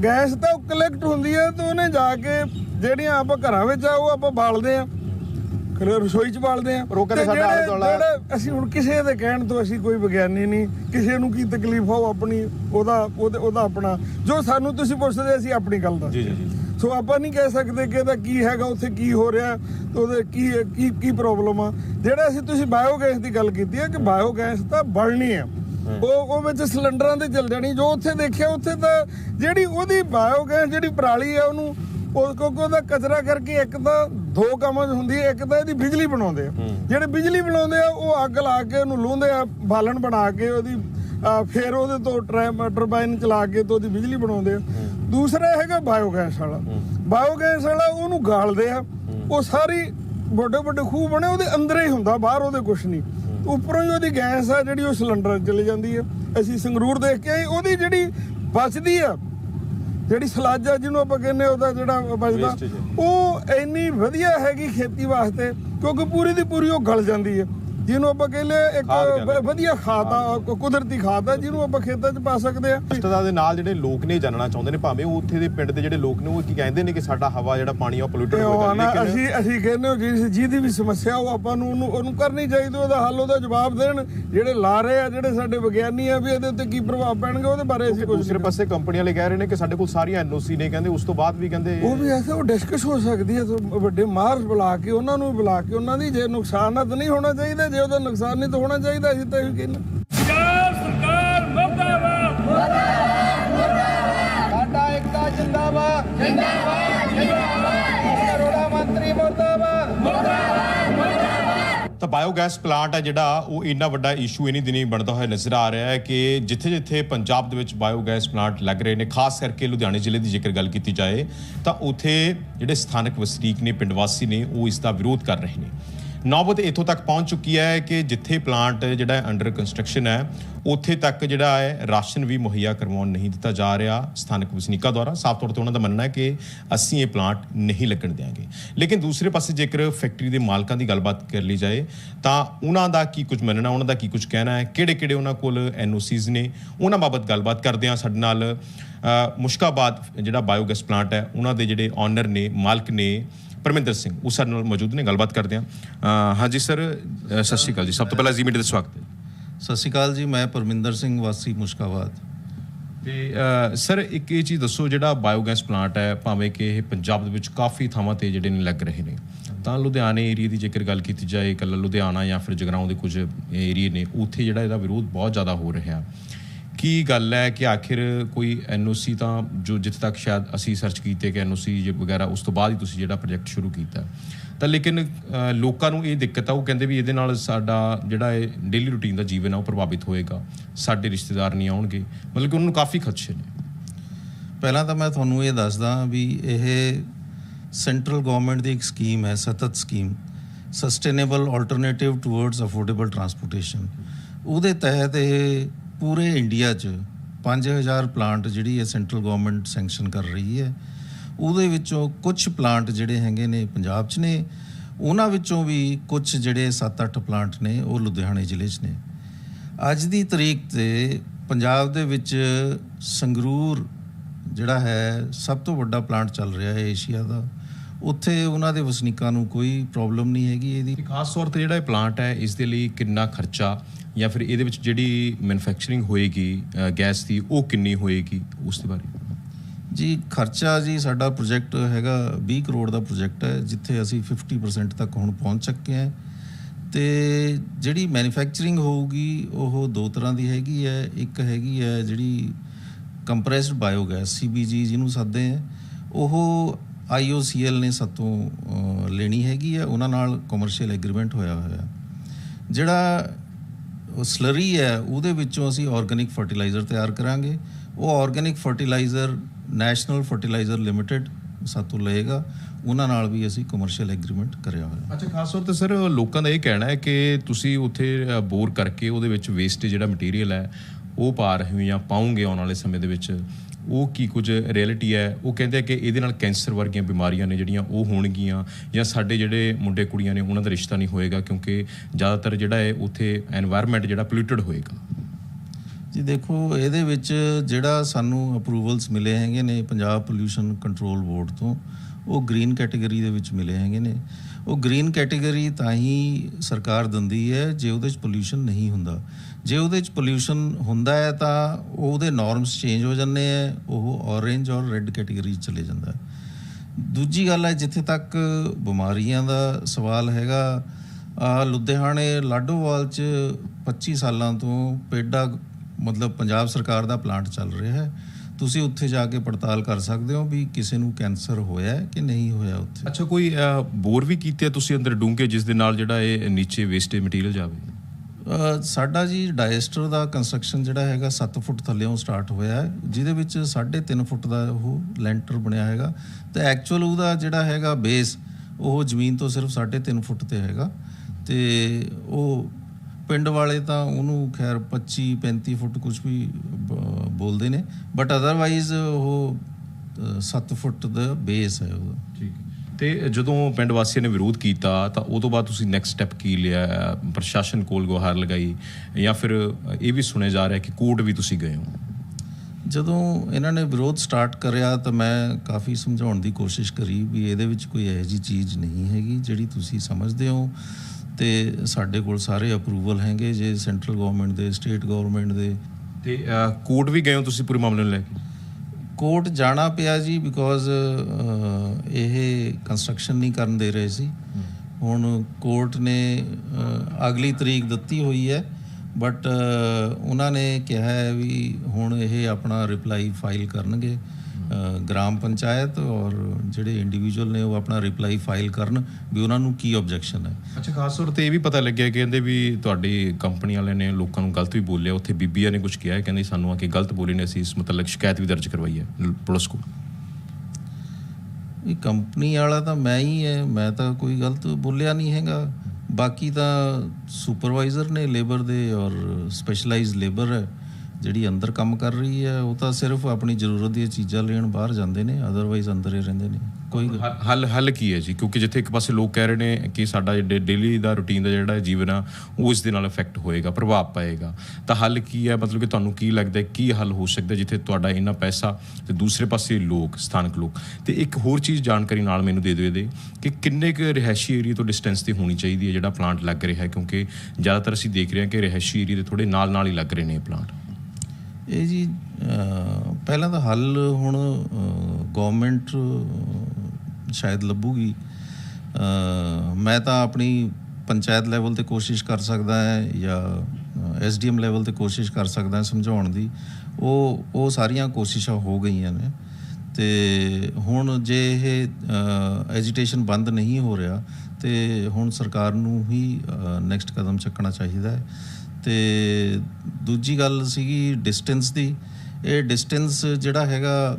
ਗੈਸ ਤਾਂ ਕਲੈਕਟ ਹੁੰਦੀ ਹੈ ਤੇ ਉਹਨੇ ਜਾ ਕੇ ਜਿਹੜੀਆਂ ਆਪਾਂ ਘਰਾਂ ਵਿੱਚ ਆ ਉਹ ਆਪਾਂ ਬਾਲਦੇ ਆ। ਰਸੋਈ 'ਚ ਬਾਲਦੇ ਆ। ਉਹ ਤੇ ਸਾਡਾ ਆਲੇ ਦੁਆਲਾ- ਜਿਹੜੇ ਅਸੀਂ ਹੁਣ ਕਿਸੇ ਦੇ ਕਹਿਣ ਤੋਂ ਅਸੀਂ ਕੋਈ ਵਿਗਿਆਨੀ ਨਹੀਂ ਕਿਸੇ ਨੂੰ ਕੀ ਤਕਲੀਫ ਹੋ ਆਪਣੀ ਉਹਦਾ ਉਹਦੇ- ਆਪਣਾ ਜੋ ਸਾਨੂੰ ਤੁਸੀਂ ਪੁੱਛਦੇ ਅਸੀਂ ਆਪਣੀ ਗੱਲ ਦੱਸ ਜੀ, ਜੀ, ਜੀ। ਸੋ ਆਪਾਂ ਨਹੀਂ ਕਹਿ ਸਕਦੇ ਕਿ ਇਹਦਾ ਕੀ ਹੈਗਾ ਉੱਥੇ ਕੀ ਹੋ ਰਿਹਾ ਤੇ ਉਹਦੇ ਕੀ ਕੀ ਕੀ ਪ੍ਰੋਬਲਮ ਆ। ਜਿਹੜਾ ਅਸੀਂ ਤੁਸੀਂ ਬਾਇਓਗੈਸ ਦੀ ਗੱਲ ਕੀਤੀ ਹੈ ਕਿ ਬਾਇਓਗੈਸ ਤਾਂ ਬਲਣੀ ਆ। ਉਹ ਉਹ ਵਿੱਚ ਸਿਲੰਡਰਾਂ ਤੇ ਚੱਲ ਜਾਣੀ ਜੋ ਉੱਥੇ ਦੇਖਿਆ ਉੱਥੇ ਤਾਂ ਜਿਹੜੀ ਉਹਦੀ ਬਾਇਓਗੈਸ ਜਿਹੜੀ ਪਰਾਲੀ ਆ ਉਹਨੂੰ ਉਹ ਕਿਉਂਕਿ ਉਹਦਾ ਕਚਰਾ ਕਰਕੇ ਇੱਕ ਤਾਂ ਦੋ ਕੰਮਾਂ 'ਚ ਹੁੰਦੀ ਹੈ ਇੱਕ ਤਾਂ ਇਹਦੀ ਬਿਜਲੀ ਬਣਾਉਂਦੇ ਆ। ਜਿਹੜੇ ਬਿਜਲੀ ਬਣਾਉਂਦੇ ਆ ਉਹ ਅੱਗ ਲਾ ਕੇ ਉਹਨੂੰ ਲੂੰਦੇ ਆ ਬਾਲਣ ਬਣਾ ਕੇ ਉਹਦੀ ਫਿਰ ਉਹਦੇ ਤੋਂ ਟਰੈ- ਟਰਬਾਈਨ ਚਲਾ ਕੇ ਤੋਂ ਉਹਦੀ ਬਿਜਲੀ ਬਣਾਉਂਦੇ ਆ। ਦੂਸਰਾ ਹੈਗਾ ਬਾਇਓਗੈਸ ਵਾਲਾ। ਬਾਇਓਗੈਸ ਵਾਲਾ ਉਹਨੂੰ ਗਾਲਦੇ ਆ। ਉਹ ਸਾਰੀ ਵੱਡੇ ਵੱਡੇ ਖੂਹ ਬਣੇ ਉਹਦੇ ਅੰਦਰ ਹੀ ਹੁੰਦਾ ਬਾਹਰ ਉਹਦੇ ਕੁਝ ਨਹੀਂ। ਉੱਪਰੋਂ ਹੀ ਉਹਦੀ ਗੈਸ ਆ ਜਿਹੜੀ ਉਹ ਸਿਲੰਡਰ ਚਲੀ ਜਾਂਦੀ ਆ। ਅਸੀਂ ਸੰਗਰੂਰ ਦੇਖ ਕੇ ਉਹਦੀ ਜਿਹੜੀ ਬਚਦੀ ਆ ਜਿਹੜੀ ਸਲਾਜ ਜਿਹਨੂੰ ਆਪਾਂ ਕਹਿੰਦੇ ਉਹਦਾ ਜਿਹੜਾ ਬਚਦਾ। ਉਹ ਇੰਨੀ ਵਧੀਆ ਹੈਗੀ ਖੇਤੀ ਵਾਸਤੇ ਕਿਉਂਕਿ ਪੂਰੀ ਦੀ ਪੂਰੀ ਉਹ ਗਲ ਜਾਂਦੀ ਹੈ ਜਿਹਨੂੰ ਆਪਾਂ ਕਹਿੰਦੇ ਇੱਕ ਵਧੀਆ ਖਾਦ ਆ ਕੁਦਰਤੀ ਖਾਦ ਆ ਜਿਹਨੂੰ ਆਪਾਂ ਖੇਤਾਂ 'ਚ ਪਾ ਸਕਦੇ ਆ। ਰਿਸ਼ਤੇਦਾਰ ਦੇ ਨਾਲ ਜਿਹੜੇ ਲੋਕ ਨੇ ਜਾਣਨਾ ਚਾਹੁੰਦੇ ਨੇ ਭਾਵੇਂ ਉਹ ਉੱਥੇ ਦੇ ਪਿੰਡ ਦੇ ਜਿਹੜੇ ਲੋਕ ਨੇ ਉਹ ਕੀ ਕਹਿੰਦੇ ਨੇ ਕਿ ਸਾਡਾ ਹਵਾ ਜਿਹੜਾ ਪਾਣੀ ਆ ਉਹ ਪੋਲੂਟਡ ਆ ਨਾ ਲੇਕਿਨ ਅਸੀਂ ਅਸੀਂ ਕਹਿੰਦੇ ਹਾਂ ਜਿਸ ਜਿਹਦੀ ਵੀ ਸਮੱਸਿਆ ਉਹ ਆਪਾਂ ਨੂੰ ਉਹਨੂੰ ਕਰਨੀ ਚਾਹੀਦੀ ਉਹਦਾ ਹੱਲ ਉਹਦਾ ਜਵਾਬ ਦੇਣ। ਜਿਹੜੇ ਲਾ ਰਹੇ ਆ ਜਿਹੜੇ ਸਾਡੇ ਵਿਗਿਆਨੀ ਆ ਵੀ ਇਹਦੇ ਉੱਤੇ ਕੀ ਪ੍ਰਭਾਵ ਪੈਣਗੇ ਉਹਦੇ ਬਾਰੇ ਅਸੀਂ ਕੁਝ ਦੂਸਰੇ ਪਾਸੇ ਕੰਪਨੀ ਵਾਲੇ ਕਹਿ ਰਹੇ ਨੇ ਕਿ ਸਾਡੇ ਕੋਲ ਸਾਰੀਆਂ ਐਨਓਸੀ ਨੇ ਕਹਿੰਦੇ ਉਸ ਤੋਂ ਬਾਅਦ ਵੀ ਕਹਿੰਦੇ ਉਹ ਵੀ ਐਸਾ ਉਹ ਡਿਸਕਸ ਹੋ ਸਕਦੀ ਹੈ ਵੱਡੇ ਮਾਹਰ ਬੁਲਾ ਕੇ ਉਹਨਾਂ ਨੂੰ ਬੁਲਾ ਕੇ ਉਹਨਾਂ ਦੀ ਜੇ ਨੁਕਸਾਨ ਤਾਂ ਨਹੀਂ ਹੋਣਾ ਚਾਹੀਦਾ ਜੇ ਉਹਦਾ ਨੁਕਸਾਨ ਨਹੀਂ ਤਾਂ ਹੋਣਾ ਚਾਹੀਦਾ ਅਸੀਂ ਤਾਂ ਇਹ ਕਹਿੰਦੇ ਪੰਜਾਬ ਸਰਕਾਰ ਮੁਰਦਾਬਾਦ। ਸਾਡਾ ਏਕਤਾ ਜਿੰਦਾਬਾਦ। ਜਿੰਦਾਬਾਦ ਜਿੰਦਾਬਾਦ ਕਰੋੜਾ ਮੰਤਰੀ ਮੁਰਦਾਬਾਦ। ਤਾਂ ਬਾਇਓਗੈਸ ਪਲਾਂਟ ਹੈ ਜਿਹੜਾ ਉਹ ਇੰਨਾ ਵੱਡਾ ਇਸ਼ੂ ਇਨੀ ਦਿਨੀ ਬਣਦਾ ਹੋਇਆ ਨਜ਼ਰ ਆ ਰਿਹਾ ਹੈ ਕਿ ਜਿੱਥੇ-ਜਿੱਥੇ ਪੰਜਾਬ ਦੇ ਵਿੱਚ ਬਾਇਓਗੈਸ ਪਲਾਂਟ ਲੱਗ ਰਹੇ ਨੇ ਖਾਸ ਕਰਕੇ ਲੁਧਿਆਣੇ ਜ਼ਿਲ੍ਹੇ ਦੀ ਜੇਕਰ ਗੱਲ ਕੀਤੀ ਜਾਏ ਤਾਂ ਉੱਥੇ ਜਿਹੜੇ ਸਥਾਨਕ ਵਸਨੀਕ ਨੇ ਪਿੰਡ ਵਾਸੀ ਨੇ ਉਹ ਇਸ ਦਾ ਵਿਰੋਧ ਕਰ ਰਹੇ ਨੇ। ਨੌਬਤ ਇੱਥੋਂ ਤੱਕ ਪਹੁੰਚ ਚੁੱਕੀ ਹੈ ਕਿ ਜਿੱਥੇ ਪਲਾਂਟ ਜਿਹੜਾ ਅੰਡਰ ਕੰਸਟਰਕਸ਼ਨ ਹੈ, ਉੱਥੇ ਤੱਕ ਜਿਹੜਾ ਹੈ ਰਾਸ਼ਨ ਵੀ ਮੁਹੱਈਆ ਕਰਵਾਉਣ ਨਹੀਂ ਦਿੱਤਾ ਜਾ ਰਿਹਾ ਸਥਾਨਕ ਵਸਨੀਕਾਂ ਦੁਆਰਾ। ਸਾਫ਼ ਤੌਰ ਤੇ ਉਹਨਾਂ ਦਾ ਮੰਨਣਾ ਹੈ ਕਿ ਅਸੀਂ ਇਹ ਪਲਾਂਟ ਨਹੀਂ ਲੱਗਣ ਦੇਵਾਂਗੇ ਲੇਕਿਨ ਦੂਸਰੇ ਪਾਸੇ ਜੇਕਰ ਫੈਕਟਰੀ ਦੇ ਮਾਲਕਾਂ ਦੀ ਗੱਲਬਾਤ ਕਰ ਲਈ ਜਾਏ, ਤਾਂ ਉਹਨਾਂ ਦਾ ਕੀ ਕੁਝ ਮੰਨਣਾ, ਉਹਨਾਂ ਦਾ ਕੀ ਕੁਝ ਕਹਿਣਾ ਹੈ? ਕਿਹੜੇ ਕਿਹੜੇ ਉਹਨਾਂ ਕੋਲ ਐਨਓਸੀਜ਼ ਨੇ? ਉਹਨਾਂ ਬਾਬਤ ਗੱਲਬਾਤ ਕਰਦੇ ਹਾਂ ਸਾਡੇ ਨਾਲ। ਮੁਸ਼ਕਾਬਾਦ ਜਿਹੜਾ ਬਾਇਓਗੈਸ ਪਲਾਂਟ ਹੈ, ਉਹਨਾਂ ਦੇ ਜਿਹੜੇ ਓਨਰ ਨੇ, ਮਾਲਕ ਨੇ ਪਰਮਿੰਦਰ ਸਿੰਘ ਉਹ ਸਾਡੇ ਨਾਲ ਮੌਜੂਦ ਨੇ ਗੱਲਬਾਤ ਕਰਦੇ ਹਾਂ। ਹਾਂਜੀ ਸਰ ਸਤਿ ਸ਼੍ਰੀ ਅਕਾਲ ਜੀ। ਸਭ ਤੋਂ ਪਹਿਲਾਂ ਜੀ ਮੀਡੀਆ ਦਾ ਸਵਾਗਤ ਹੈ। ਸਤਿ ਸ਼੍ਰੀ ਅਕਾਲ ਜੀ ਮੈਂ ਪਰਮਿੰਦਰ ਸਿੰਘ ਵਾਸੀ ਮੁਸ਼ਕਾਬਾਦ। ਤੇ ਸਰ ਇੱਕ ਇਹ ਚੀਜ਼ ਦੱਸੋ ਜਿਹੜਾ ਬਾਇਓਗੈਸ ਪਲਾਂਟ ਹੈ ਭਾਵੇਂ ਕਿ ਇਹ ਪੰਜਾਬ ਦੇ ਵਿੱਚ ਕਾਫੀ ਥਾਵਾਂ ਤੇ ਜਿਹੜੇ ਨੇ ਲੱਗ ਰਹੇ ਨੇ ਤਾਂ ਲੁਧਿਆਣੇ ਏਰੀਆ ਦੀ ਜੇਕਰ ਗੱਲ ਕੀਤੀ ਜਾਏ ਇਕੱਲਾ ਲੁਧਿਆਣਾ ਜਾਂ ਫਿਰ ਜਗਰਾਉਂ ਦੇ ਕੁਝ ਏਰੀਏ ਨੇ ਉੱਥੇ ਜਿਹੜਾ ਇਹਦਾ ਵਿਰੋਧ ਬਹੁਤ ਜ਼ਿਆਦਾ ਹੋ ਰਿਹਾ। ਕੀ ਗੱਲ ਹੈ ਕਿ ਆਖਿਰ ਕੋਈ ਐਨਓਸੀ ਤਾਂ ਜੋ ਜਿੱਥੇ ਤੱਕ ਸ਼ਾਇਦ ਅਸੀਂ ਸਰਚ ਕੀਤੇ ਕਿ ਐਨਓਸੀ ਵਗੈਰਾ, ਉਸ ਤੋਂ ਬਾਅਦ ਹੀ ਤੁਸੀਂ ਜਿਹੜਾ ਪ੍ਰੋਜੈਕਟ ਸ਼ੁਰੂ ਕੀਤਾ। ਤਾਂ ਲੇਕਿਨ ਲੋਕਾਂ ਨੂੰ ਇਹ ਦਿੱਕਤ ਆ, ਉਹ ਕਹਿੰਦੇ ਵੀ ਇਹਦੇ ਨਾਲ ਸਾਡਾ ਜਿਹੜਾ ਇਹ ਡੇਲੀ ਰੂਟੀਨ ਦਾ ਜੀਵਨ ਆ, ਉਹ ਪ੍ਰਭਾਵਿਤ ਹੋਏਗਾ। ਸਾਡੇ ਰਿਸ਼ਤੇਦਾਰ ਨਹੀਂ ਆਉਣਗੇ। ਮਤਲਬ ਕਿ ਉਹਨਾਂ ਨੂੰ ਕਾਫੀ ਖਦਸ਼ੇ ਨੇ। ਪਹਿਲਾਂ ਤਾਂ ਮੈਂ ਤੁਹਾਨੂੰ ਇਹ ਦੱਸਦਾ ਵੀ ਇਹ ਸੈਂਟਰਲ ਗਵਰਨਮੈਂਟ ਦੀ ਇੱਕ ਸਕੀਮ ਹੈ, SATAT scheme sustainable alternative towards affordable transportation ਉਹਦੇ ਤਹਿਤ ਇਹ ਪੂਰੇ ਇੰਡੀਆ 'ਚ 5000 ਪਲਾਂਟ ਜਿਹੜੀ ਹੈ ਸੈਂਟਰਲ ਗਵਰਨਮੈਂਟ ਸੈਂਕਸ਼ਨ ਕਰ ਰਹੀ ਹੈ। ਉਹਦੇ ਵਿੱਚੋਂ ਕੁਝ ਪਲਾਂਟ ਜਿਹੜੇ ਹੈਗੇ ਨੇ ਪੰਜਾਬ 'ਚ ਨੇ, ਉਹਨਾਂ ਵਿੱਚੋਂ ਵੀ ਕੁਝ ਜਿਹੜੇ 7-8 ਪਲਾਂਟ ਨੇ, ਉਹ ਲੁਧਿਆਣੇ ਜ਼ਿਲ੍ਹੇ 'ਚ ਨੇ। ਅੱਜ ਦੀ ਤਰੀਕ ਤੇ ਪੰਜਾਬ ਦੇ ਵਿੱਚ ਸੰਗਰੂਰ ਜਿਹੜਾ ਹੈ, ਸਭ ਤੋਂ ਵੱਡਾ ਪਲਾਂਟ ਚੱਲ ਰਿਹਾ ਹੈ ਏਸ਼ੀਆ ਦਾ। ਉੱਥੇ ਉਹਨਾਂ ਦੇ ਵਸਨੀਕਾਂ ਨੂੰ ਕੋਈ ਪ੍ਰੋਬਲਮ ਨਹੀਂ ਹੈਗੀ ਇਹਦੀ। ਖਾਸ ਤੌਰ ਤੇ ਜਿਹੜਾ ਇਹ ਪਲਾਂਟ ਹੈ, ਇਸ ਦੇ ਲਈ ਕਿੰਨਾ ਖਰਚਾ ਜਾਂ ਫਿਰ ਇਹਦੇ ਵਿੱਚ ਜਿਹੜੀ ਮੈਨੂਫੈਕਚਰਿੰਗ ਹੋਏਗੀ ਗੈਸ ਦੀ ਉਹ ਕਿੰਨੀ ਹੋਏਗੀ ਉਸ ਦੇ ਬਾਰੇ? ਜੀ ਖਰਚਾ ਜੀ ਸਾਡਾ ਪ੍ਰੋਜੈਕਟ ਹੈਗਾ 20 ਕਰੋੜ ਦਾ ਪ੍ਰੋਜੈਕਟ ਹੈ ਜਿੱਥੇ ਅਸੀਂ 50% ਤੱਕ ਹੁਣ ਪਹੁੰਚ ਚੁੱਕੇ ਹਾਂ। ਤੇ ਜਿਹੜੀ ਮੈਨੂਫੈਕਚਰਿੰਗ ਹੋਊਗੀ ਉਹ ਦੋ ਤਰ੍ਹਾਂ ਦੀ ਹੈਗੀ ਹੈ। ਇੱਕ ਹੈਗੀ ਹੈ ਜਿਹੜੀ ਕੰਪਰੈਸਡ ਬਾਇਓਗੈਸ ਸੀਬੀਜੀ ਜਿਹਨੂੰ ਸੱਦਦੇ ਆ ਉਹ ਆਈਓਸੀਐਲ ਨੇ ਸਾਤੋਂ ਅਹ, ਲੈਣੀ ਹੈਗੀ ਹੈ। ਉਹਨਾਂ ਨਾਲ ਕਮਰਸ਼ੀਅਲ ਐਗਰੀਮੈਂਟ ਹੋਇਆ ਹੋਇਆ। ਜਿਹੜਾ ਉਹ ਸਲਰੀ ਹੈ, ਉਹਦੇ ਵਿੱਚੋਂ ਅਸੀਂ ਆਰਗੈਨਿਕ ਫਰਟੀਲਾਈਜ਼ਰ ਤਿਆਰ ਕਰਾਂਗੇ। ਉਹ organic fertilizer, national fertilizer limited, ਸਾਤੋਂ ਲਏਗਾ। ਉਹਨਾਂ ਨਾਲ ਵੀ ਅਸੀਂ ਕਮਰਸ਼ੀਅਲ ਐਗਰੀਮੈਂਟ ਕਰਿਆ ਹੋਇਆ। ਅੱਛਾ, ਖਾਸ ਤੌਰ ਤੇ ਸਰ, ਲੋਕਾਂ ਦਾ ਇਹ ਕਹਿਣਾ ਹੈ ਕਿ ਤੁਸੀਂ ਉੱਥੇ ਬੋਰ ਕਰਕੇ ਉਹਦੇ ਵਿੱਚ ਵੇਸਟ ਜਿਹੜਾ ਮਟੀਰੀਅਲ ਹੈ, ਉਹ ਪਾ ਰਹੇ ਹੋ ਜਾਂ ਪਾਉਂਗੇ ਆਉਣ ਵਾਲੇ ਸਮੇਂ ਦੇ ਵਿੱਚ? ਉਹ ਕੀ ਕੁਝ ਰਿਐਲਿਟੀ ਹੈ? ਉਹ ਕਹਿੰਦੇ ਕਿ ਇਹਦੇ ਨਾਲ ਕੈਂਸਰ ਵਰਗੀਆਂ ਬਿਮਾਰੀਆਂ ਨੇ ਜਿਹੜੀਆਂ ਉਹ ਹੋਣਗੀਆਂ ਜਾਂ ਸਾਡੇ ਜਿਹੜੇ ਮੁੰਡੇ ਕੁੜੀਆਂ ਨੇ ਉਹਨਾਂ ਦਾ ਰਿਸ਼ਤਾ ਨਹੀਂ ਹੋਏਗਾ ਕਿਉਂਕਿ ਜ਼ਿਆਦਾਤਰ ਜਿਹੜਾ ਹੈ ਉਥੇ এনवायरमेंट ਜਿਹੜਾ ਪੋਲੂਟਡ ਹੋਏਗਾ। ਜੀ ਦੇਖੋ, ਇਹਦੇ ਵਿੱਚ ਜਿਹੜਾ ਸਾਨੂੰ ਅਪਰੂਵਲਸ ਮਿਲੇ ਹੈਗੇ ਨੇ ਪੰਜਾਬ ਪੋਲੂਸ਼ਨ ਕੰਟਰੋਲ ਬੋਰਡ ਤੋਂ, ਉਹ ਗ੍ਰੀਨ ਕੈਟਾਗਰੀ ਦੇ ਵਿੱਚ ਮਿਲੇ ਹੈਗੇ ਨੇ। ਉਹ ਗ੍ਰੀਨ ਕੈਟਾਗਰੀ ਤਾਂ ਹੀ ਸਰਕਾਰ ਦਿੰਦੀ ਹੈ ਜੇ ਉਹਦੇ ਵਿੱਚ ਪੋਲੂਸ਼ਨ ਨਹੀਂ ਹੁੰਦਾ। ਜੇ ਉਹਦੇ 'ਚ ਪੋਲੂਸ਼ਨ ਹੁੰਦਾ ਹੈ ਤਾਂ ਉਹਦੇ ਨਾਰਮਸ ਚੇਂਜ ਹੋ ਜਾਂਦੇ ਆ ਉਹ ਔਰੇਂਜ ਔਰ ਰੈੱਡ ਕੈਟਾਗਰੀ 'ਚ ਚਲੇ ਜਾਂਦਾ ਦੂਜੀ ਗੱਲ ਹੈ, ਜਿੱਥੇ ਤੱਕ ਬਿਮਾਰੀਆਂ ਦਾ ਸਵਾਲ ਹੈਗਾ ਆ ਲੁਧਿਆਣੇ ਲਾਡੋਵਾਲ ਚ 25 ਸਾਲਾਂ ਤੋਂ ਪੇਡਾ, ਮਤਲਬ ਪੰਜਾਬ ਸਰਕਾਰ ਦਾ ਪਲਾਂਟ ਚੱਲ ਰਿਹਾ ਹੈ। ਤੁਸੀਂ ਉੱਥੇ ਜਾ ਕੇ ਪੜਤਾਲ ਕਰ ਸਕਦੇ ਹੋ ਵੀ ਕਿਸੇ ਨੂੰ ਕੈਂਸਰ ਹੋਇਆ ਹੈ ਕਿ ਨਹੀਂ ਹੋਇਆ ਉੱਥੇ? ਅੱਛਾ, ਕੋਈ ਬੋਰ ਵੀ ਕੀਤੇ ਤੁਸੀਂ ਅੰਦਰ ਡੂੰਘੇ, ਜਿਸ ਦੇ ਨਾਲ ਜਿਹੜਾ ਇਹ ਨੀਚੇ ਵੇਸਟੇਜ ਮਟੀਰੀਅਲ ਜਾਵੇ? ਸਾਡਾ ਜੀ ਡਾਇਸਟਰ ਦਾ ਕੰਸਟਰਕਸ਼ਨ ਜਿਹੜਾ ਹੈਗਾ 7 ਫੁੱਟ ਥੱਲੇੋਂ ਸਟਾਰਟ ਹੋਇਆ ਹੈ, ਜਿਹਦੇ ਵਿੱਚ 3.5 ਫੁੱਟ ਦਾ ਉਹ ਲੈਂਟਰ ਬਣਿਆ ਹੈਗਾ। ਤੇ ਐਕਚੁਅਲ ਉਹਦਾ ਜਿਹੜਾ ਹੈਗਾ ਬੇਸ ਉਹ ਜ਼ਮੀਨ ਤੋਂ ਸਿਰਫ 3.5 ਫੁੱਟ ਤੇ ਹੈਗਾ। ਤੇ ਉਹ ਪਿੰਡ ਵਾਲੇ ਤਾਂ ਉਹਨੂੰ ਖੈਰ 25 35 ਫੁੱਟ ਕੁਝ ਵੀ ਬੋਲਦੇ ਨੇ। ਬਟ ਅਦਰਵਾਈਜ਼ ਉਹ 7 ਫੁੱਟ ਦਾ ਬੇਸ ਹੈ ਉਹਦਾ। ਠੀਕ ਤੇ ਜਦੋਂ ਪਿੰਡ ਵਾਸੀਆਂ ਨੇ ਵਿਰੋਧ ਕੀਤਾ ਤਾਂ ਉਹ ਤੋਂ ਬਾਅਦ ਤੁਸੀਂ ਨੈਕਸਟ ਸਟੈਪ ਕੀ ਲਿਆ? ਪ੍ਰਸ਼ਾਸਨ ਕੋਲ ਗੁਹਾਰ ਲਗਾਈ ਜਾਂ ਫਿਰ ਇਹ ਵੀ ਸੁਣਿਆ ਜਾ ਰਿਹਾ ਕਿ ਕੋਰਟ ਵੀ ਤੁਸੀਂ ਗਏ ਹੋ? ਜਦੋਂ ਇਹਨਾਂ ਨੇ ਵਿਰੋਧ ਸਟਾਰਟ ਕਰਿਆ ਤਾਂ ਮੈਂ ਕਾਫੀ ਸਮਝਾਉਣ ਦੀ ਕੋਸ਼ਿਸ਼ ਕਰੀ ਵੀ ਇਹਦੇ ਵਿੱਚ ਕੋਈ ਇਹੋ ਜਿਹੀ ਚੀਜ਼ ਨਹੀਂ ਹੈਗੀ ਜਿਹੜੀ ਤੁਸੀਂ ਸਮਝਦੇ ਹੋ ਤੇ ਸਾਡੇ ਕੋਲ ਸਾਰੇ ਅਪਰੂਵਲ ਹੈਗੇ ਜੇ ਸੈਂਟਰਲ ਗਵਰਨਮੈਂਟ ਦੇ ਸਟੇਟ ਗਵਰਨਮੈਂਟ ਦੇ। ਤੇ ਕੋਰਟ ਵੀ ਗਏ ਹੋ ਤੁਸੀਂ ਪੂਰੇ ਮਾਮਲੇ ਨੂੰ ਲੈ ਕੇ? ਕੋਰਟ ਜਾਣਾ ਪਿਆ ਜੀ ਬਿਕੋਜ਼ ਇਹ ਕੰਸਟਰਕਸ਼ਨ ਨਹੀਂ ਕਰਨ ਦੇ ਰਹੇ ਸੀ। ਹੁਣ ਕੋਰਟ ਨੇ ਅਗਲੀ ਤਰੀਕ ਦਿੱਤੀ ਹੋਈ ਹੈ। ਬਟ ਉਹਨਾਂ ਨੇ ਕਿਹਾ ਹੈ ਵੀ ਹੁਣ ਇਹ ਆਪਣਾ ਰਿਪਲਾਈ ਫਾਈਲ ਕਰਨਗੇ। ਗ੍ਰਾਮ ਪੰਚਾਇਤ ਔਰ ਜਿਹੜੇ ਇੰਡੀਵਿਜੂਅਲ ਨੇ ਉਹ ਆਪਣਾ ਰਿਪਲਾਈ ਫਾਈਲ ਕਰਨ ਵੀ ਉਹਨਾਂ ਨੂੰ ਕੀ ਆਬਜੈਕਸ਼ਨ ਹੈ। ਅੱਛਾ ਖਾਸ ਤੌਰ ਤੇ ਇਹ ਵੀ ਪਤਾ ਲੱਗਿਆ ਕਿ ਕਹਿੰਦੇ ਵੀ ਤੁਹਾਡੀ ਕੰਪਨੀ ਵਾਲਿਆਂ ਨੇ ਲੋਕਾਂ ਨੂੰ ਗਲਤ ਵੀ ਬੋਲਿਆ। ਉੱਥੇ ਬੀਬੀਆਂ ਨੇ ਕੁਝ ਕਿਹਾ ਹੈ ਕਹਿੰਦੇ ਸਾਨੂੰ ਆ ਕੇ ਗਲਤ ਬੋਲੇ ਨੇ ਅਸੀਂ ਇਸ ਮੁਤਲਕ ਸ਼ਿਕਾਇਤ ਵੀ ਦਰਜ ਕਰਵਾਈ ਹੈ ਪੁਲਿਸ ਕੋਲ। ਇਹ ਕੰਪਨੀ ਵਾਲਾ ਤਾਂ ਮੈਂ ਹੀ ਹੈ ਮੈਂ ਤਾਂ ਕੋਈ ਗਲਤ ਬੋਲਿਆ ਨਹੀਂ ਹੈਗਾ। ਬਾਕੀ ਤਾਂ ਸੁਪਰਵਾਈਜ਼ਰ ਨੇ ਲੇਬਰ ਦੇ ਔਰ ਸਪੈਸ਼ਲਾਈਜ਼ਡ ਲੇਬਰ ਹੈ। ਜਿਹੜੀ ਅੰਦਰ ਕੰਮ ਕਰ ਰਹੀ ਹੈ, ਉਹ ਤਾਂ ਸਿਰਫ ਆਪਣੀ ਜ਼ਰੂਰਤ ਦੀਆਂ ਚੀਜ਼ਾਂ ਲੈਣ ਬਾਹਰ ਜਾਂਦੇ ਨੇ ਅਦਰਵਾਈਜ਼ ਅੰਦਰ ਹੀ ਰਹਿੰਦੇ ਨੇ। ਕੋਈ ਹੱਲ- ਹੱਲ ਹੱਲ ਕੀ ਹੈ ਜੀ? ਕਿਉਂਕਿ ਜਿੱਥੇ ਇੱਕ ਪਾਸੇ ਲੋਕ ਕਹਿ ਰਹੇ ਨੇ ਕਿ ਸਾਡਾ ਡੇਲੀ ਦਾ ਰੁਟੀਨ ਦਾ ਜਿਹੜਾ ਜੀਵਨ ਆ, ਉਹ ਇਸ ਦੇ ਨਾਲ ਇਫੈਕਟ ਹੋਏਗਾ, ਪ੍ਰਭਾਵ ਪਾਏਗਾ। ਤਾਂ ਹੱਲ ਕੀ ਹੈ? ਮਤਲਬ ਕਿ ਤੁਹਾਨੂੰ ਕੀ ਲੱਗਦਾ ਕੀ ਹੱਲ ਹੋ ਸਕਦਾ ਜਿੱਥੇ ਤੁਹਾਡਾ ਇੰਨਾ ਪੈਸਾ ਤੇ ਦੂਸਰੇ ਪਾਸੇ ਲੋਕ, ਸਥਾਨਕ ਲੋਕ? ਤੇ ਇੱਕ ਹੋਰ ਚੀਜ਼ ਜਾਣਕਾਰੀ ਨਾਲ ਮੈਨੂੰ ਦੇ ਦਿਓ ਇਹਦੇ, ਕਿ ਕਿੰਨੇ ਕੁ ਰਿਹਾਇਸ਼ੀ ਏਰੀਆ ਤੋਂ ਡਿਸਟੈਂਸ ਤੇ ਹੋਣੀ ਚਾਹੀਦੀ ਹੈ ਜਿਹੜਾ ਪਲਾਂਟ ਲੱਗ ਰਿਹਾ ਹੈ? ਕਿਉਂਕਿ ਜ਼ਿਆਦਾਤਰ ਅਸੀਂ ਦੇਖ ਰਹੇ ਹਾਂ ਕਿ ਰਿਹਾਇਸ਼ੀ ਏਰੀਆ ਦੇ ਥੋੜੇ ਨਾਲ ਨਾਲ ਹੀ ਲੱਗ ਰਹੇ ਨੇ ਇਹ ਪਲਾਂਟ ਇਹ ਜੀ ਪਹਿਲਾਂ ਤਾਂ ਹੱਲ ਹੁਣ ਗਵਰਨਮੈਂਟ ਸ਼ਾਇਦ ਲੱਭੂਗੀ। ਮੈਂ ਤਾਂ ਆਪਣੀ ਪੰਚਾਇਤ ਲੈਵਲ ਤੇ ਕੋਸ਼ਿਸ਼ ਕਰ ਸਕਦਾ ਹੈ ਜਾਂ ਐਸਡੀਐਮ ਲੈਵਲ ਤੇ ਕੋਸ਼ਿਸ਼ ਕਰ ਸਕਦਾ ਹਾਂ ਸਮਝਾਉਣ ਦੀ। ਉਹ ਉਹ ਸਾਰੀਆਂ ਕੋਸ਼ਿਸ਼ਾਂ ਹੋ ਗਈਆਂ ਨੇ। ਤੇ ਹੁਣ ਜੇ ਇਹ ਐਜੀਟੇਸ਼ਨ ਬੰਦ ਨਹੀਂ ਹੋ ਰਿਹਾ, ਤੇ ਹੁਣ ਸਰਕਾਰ ਨੂੰ ਹੀ ਨੈਕਸਟ ਕਦਮ ਚੱਕਣਾ ਚਾਹੀਦਾ ਹੈ। ਤੇ ਦੂਜੀ ਗੱਲ ਸੀਗੀ ਡਿਸਟੈਂਸ ਦੀ। ਇਹ ਡਿਸਟੈਂਸ ਜਿਹੜਾ ਹੈਗਾ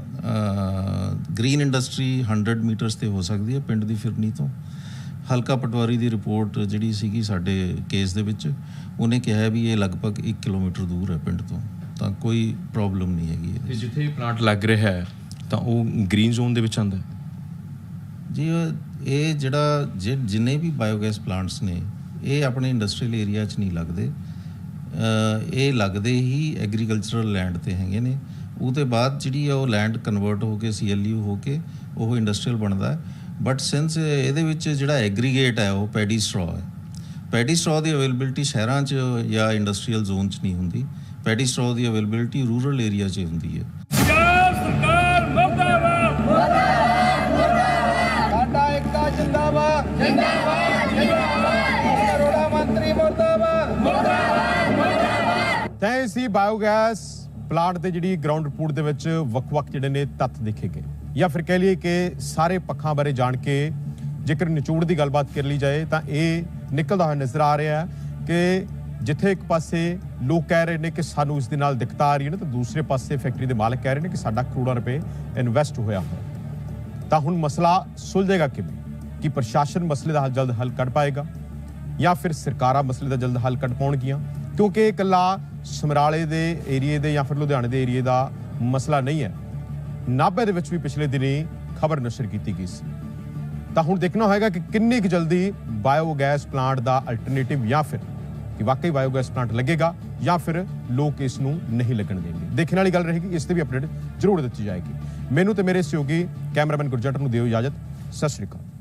ਗ੍ਰੀਨ ਇੰਡਸਟਰੀ 100 ਮੀਟਰਸ ਤੇ ਹੋ ਸਕਦੀ ਹੈ ਪਿੰਡ ਦੀ ਫਿਰਨੀ ਤੋਂ। ਹਲਕਾ ਪਟਵਾਰੀ ਦੀ ਰਿਪੋਰਟ ਜਿਹੜੀ ਸੀਗੀ ਸਾਡੇ ਕੇਸ ਦੇ ਵਿੱਚ ਉਹਨੇ ਕਿਹਾ ਵੀ ਇਹ ਲਗਭਗ 1 ਕਿਲੋਮੀਟਰ ਦੂਰ ਹੈ ਪਿੰਡ ਤੋਂ। ਤਾਂ ਕੋਈ ਪ੍ਰੋਬਲਮ ਨਹੀਂ ਹੈਗੀ ਤੇ ਜਿੱਥੇ ਪਲਾਂਟ ਲੱਗ ਰਿਹਾ ਹੈ ਤਾਂ ਉਹ ਗ੍ਰੀਨ ਜ਼ੋਨ ਦੇ ਵਿੱਚ ਆਉਂਦਾ ਹੈ? ਜੀ ਇਹ- ਜਿਹੜਾ ਜਿੰਨੇ ਵੀ ਬਾਇਓਗੈਸ ਪਲਾਂਟਸ ਨੇ ਇਹ ਆਪਣੇ ਇੰਡਸਟਰੀਅਲ ਏਰੀਆ 'ਚ ਨਹੀਂ ਲੱਗਦੇ। ਇਹ ਲੱਗਦੇ ਹੀ ਐਗਰੀਕਲਚਰਲ ਲੈਂਡ ਤੇ ਹੈਗੇ ਨੇ। ਉਹਦੇ ਬਾਅਦ ਜਿਹੜੀ ਆ ਉਹ ਲੈਂਡ ਕਨਵਰਟ ਹੋ ਕੇ ਸੀਐਲਯੂ ਹੋ ਕੇ ਉਹ ਇੰਡਸਟਰੀਅਲ ਬਣਦਾ ਬਟ ਸਿੰਸ ਇਹਦੇ ਵਿੱਚ ਜਿਹੜਾ ਐਗਰੀਗੇਟ ਹੈ, ਉਹ ਪੈਡੀ ਸਟਰਾ ਹੈ। ਪੈਡੀ ਸਟਰਾ ਦੀ ਅਵੇਲੇਬਿਲਟੀ ਸ਼ਹਿਰਾਂ 'ਚ ਜਾਂ ਇੰਡਸਟਰੀਅਲ ਜ਼ੋਨ 'ਚ ਨਹੀਂ ਹੁੰਦੀ। ਪੈਡੀ ਸਟਰਾ ਦੀ ਅਵੇਲੇਬਿਲਟੀ ਰੂਰਲ ਏਰੀਆ 'ਚ ਹੁੰਦੀ ਹੈ। ਬਾਇਓਗੈਸ ਪਲਾਂਟ ਦੇ ਜਿਹੜੀ ਗਰਾਊਂਡ ਰਿਪੋਰਟ ਦੇ ਵਿੱਚ ਵੱਖ-ਵੱਖ ਜਿਹੜੇ ਨੇ ਤੱਥ ਦੇਖੇ ਗਏ। ਜਾਂ ਫਿਰ ਕਹਿ ਲਈਏ ਕਿ ਸਾਰੇ ਪੱਖਾਂ ਬਾਰੇ ਜਾਣ ਕੇ ਜੇਕਰ ਨਿਚੋੜ ਦੀ ਗੱਲਬਾਤ ਕਰ ਲਈ ਜਾਏ, ਤਾਂ ਇਹ ਨਿਕਲਦਾ ਹੋਇਆ ਨਜ਼ਰ ਆ ਰਿਹਾ ਕਿ ਜਿੱਥੇ ਇੱਕ ਪਾਸੇ ਲੋਕ ਕਹਿ ਰਹੇ ਨੇ ਕਿ ਸਾਨੂੰ ਇਸ ਦੇ ਨਾਲ ਦਿੱਕਤਾਂ ਆ ਰਹੀਆਂ ਨੇ, ਤਾਂ ਦੂਸਰੇ ਪਾਸੇ ਫੈਕਟਰੀ ਦੇ ਮਾਲਕ ਕਹਿ ਰਹੇ ਨੇ ਕਿ ਸਾਡਾ ਕਰੋੜਾਂ ਰੁਪਏ ਇਨਵੈਸਟ ਹੋਇਆ ਹੋਇਆ ਤਾਂ ਹੁਣ ਮਸਲਾ ਸੁਲਝੇਗਾ ਕਿਵੇਂ? ਕਿ ਪ੍ਰਸ਼ਾਸਨ ਮਸਲੇ ਦਾ ਹੱਲ ਜਲਦ ਹੱਲ ਕੱਢ ਪਾਏਗਾ? ਜਾਂ ਫਿਰ ਸਰਕਾਰਾਂ ਮਸਲੇ ਦਾ ਜਲਦ ਹੱਲ ਕੱਢ ਪਾਉਣਗੀਆਂ? ਕਿਉਂਕਿ ਇਹ ਇਕੱਲਾ ਸਮਰਾਲੇ ਦੇ ਏਰੀਏ ਦੇ ਜਾਂ ਫਿਰ ਲੁਧਿਆਣੇ ਦੇ ਏਰੀਏ ਦਾ ਮਸਲਾ ਨਹੀਂ ਹੈ। ਨਾਭੇ ਦੇ ਵਿੱਚ ਵੀ ਪਿਛਲੇ ਦਿਨੀ ਖਬਰ ਨਸ਼ਰ ਕੀਤੀ ਗਈ ਸੀ। ਤਾਂ ਹੁਣ ਦੇਖਣਾ ਹੋਏਗਾ ਕਿ ਕਿੰਨੀ ਕੁ ਜਲਦੀ ਬਾਇਓਗੈਸ ਪਲਾਂਟ ਦਾ ਅਲਟਰਨੇਟਿਵ ਜਾਂ ਫਿਰ ਕਿ ਵਾਕਈ ਬਾਇਓਗੈਸ ਪਲਾਂਟ ਲੱਗੇਗਾ ਜਾਂ ਫਿਰ ਲੋਕ ਇਸ ਨੂੰ ਨਹੀਂ ਲੱਗਣ ਦੇਣਗੇ। ਦੇਖਣ ਵਾਲੀ ਗੱਲ ਰਹੇਗੀ, ਇਸ ਤੇ ਵੀ ਅਪਡੇਟ ਜ਼ਰੂਰ ਦਿੱਤੀ ਜਾਏਗੀ। ਮੈਨੂੰ ਤੇ ਮੇਰੇ ਸਹਿਯੋਗੀ ਕੈਮਰਾਮੈਨ ਗੁਰਜੰਟ ਨੂੰ ਦਿਓ ਇਜਾਜ਼ਤ। ਸਤਿ ਸ਼੍ਰੀ ਅਕਾਲ।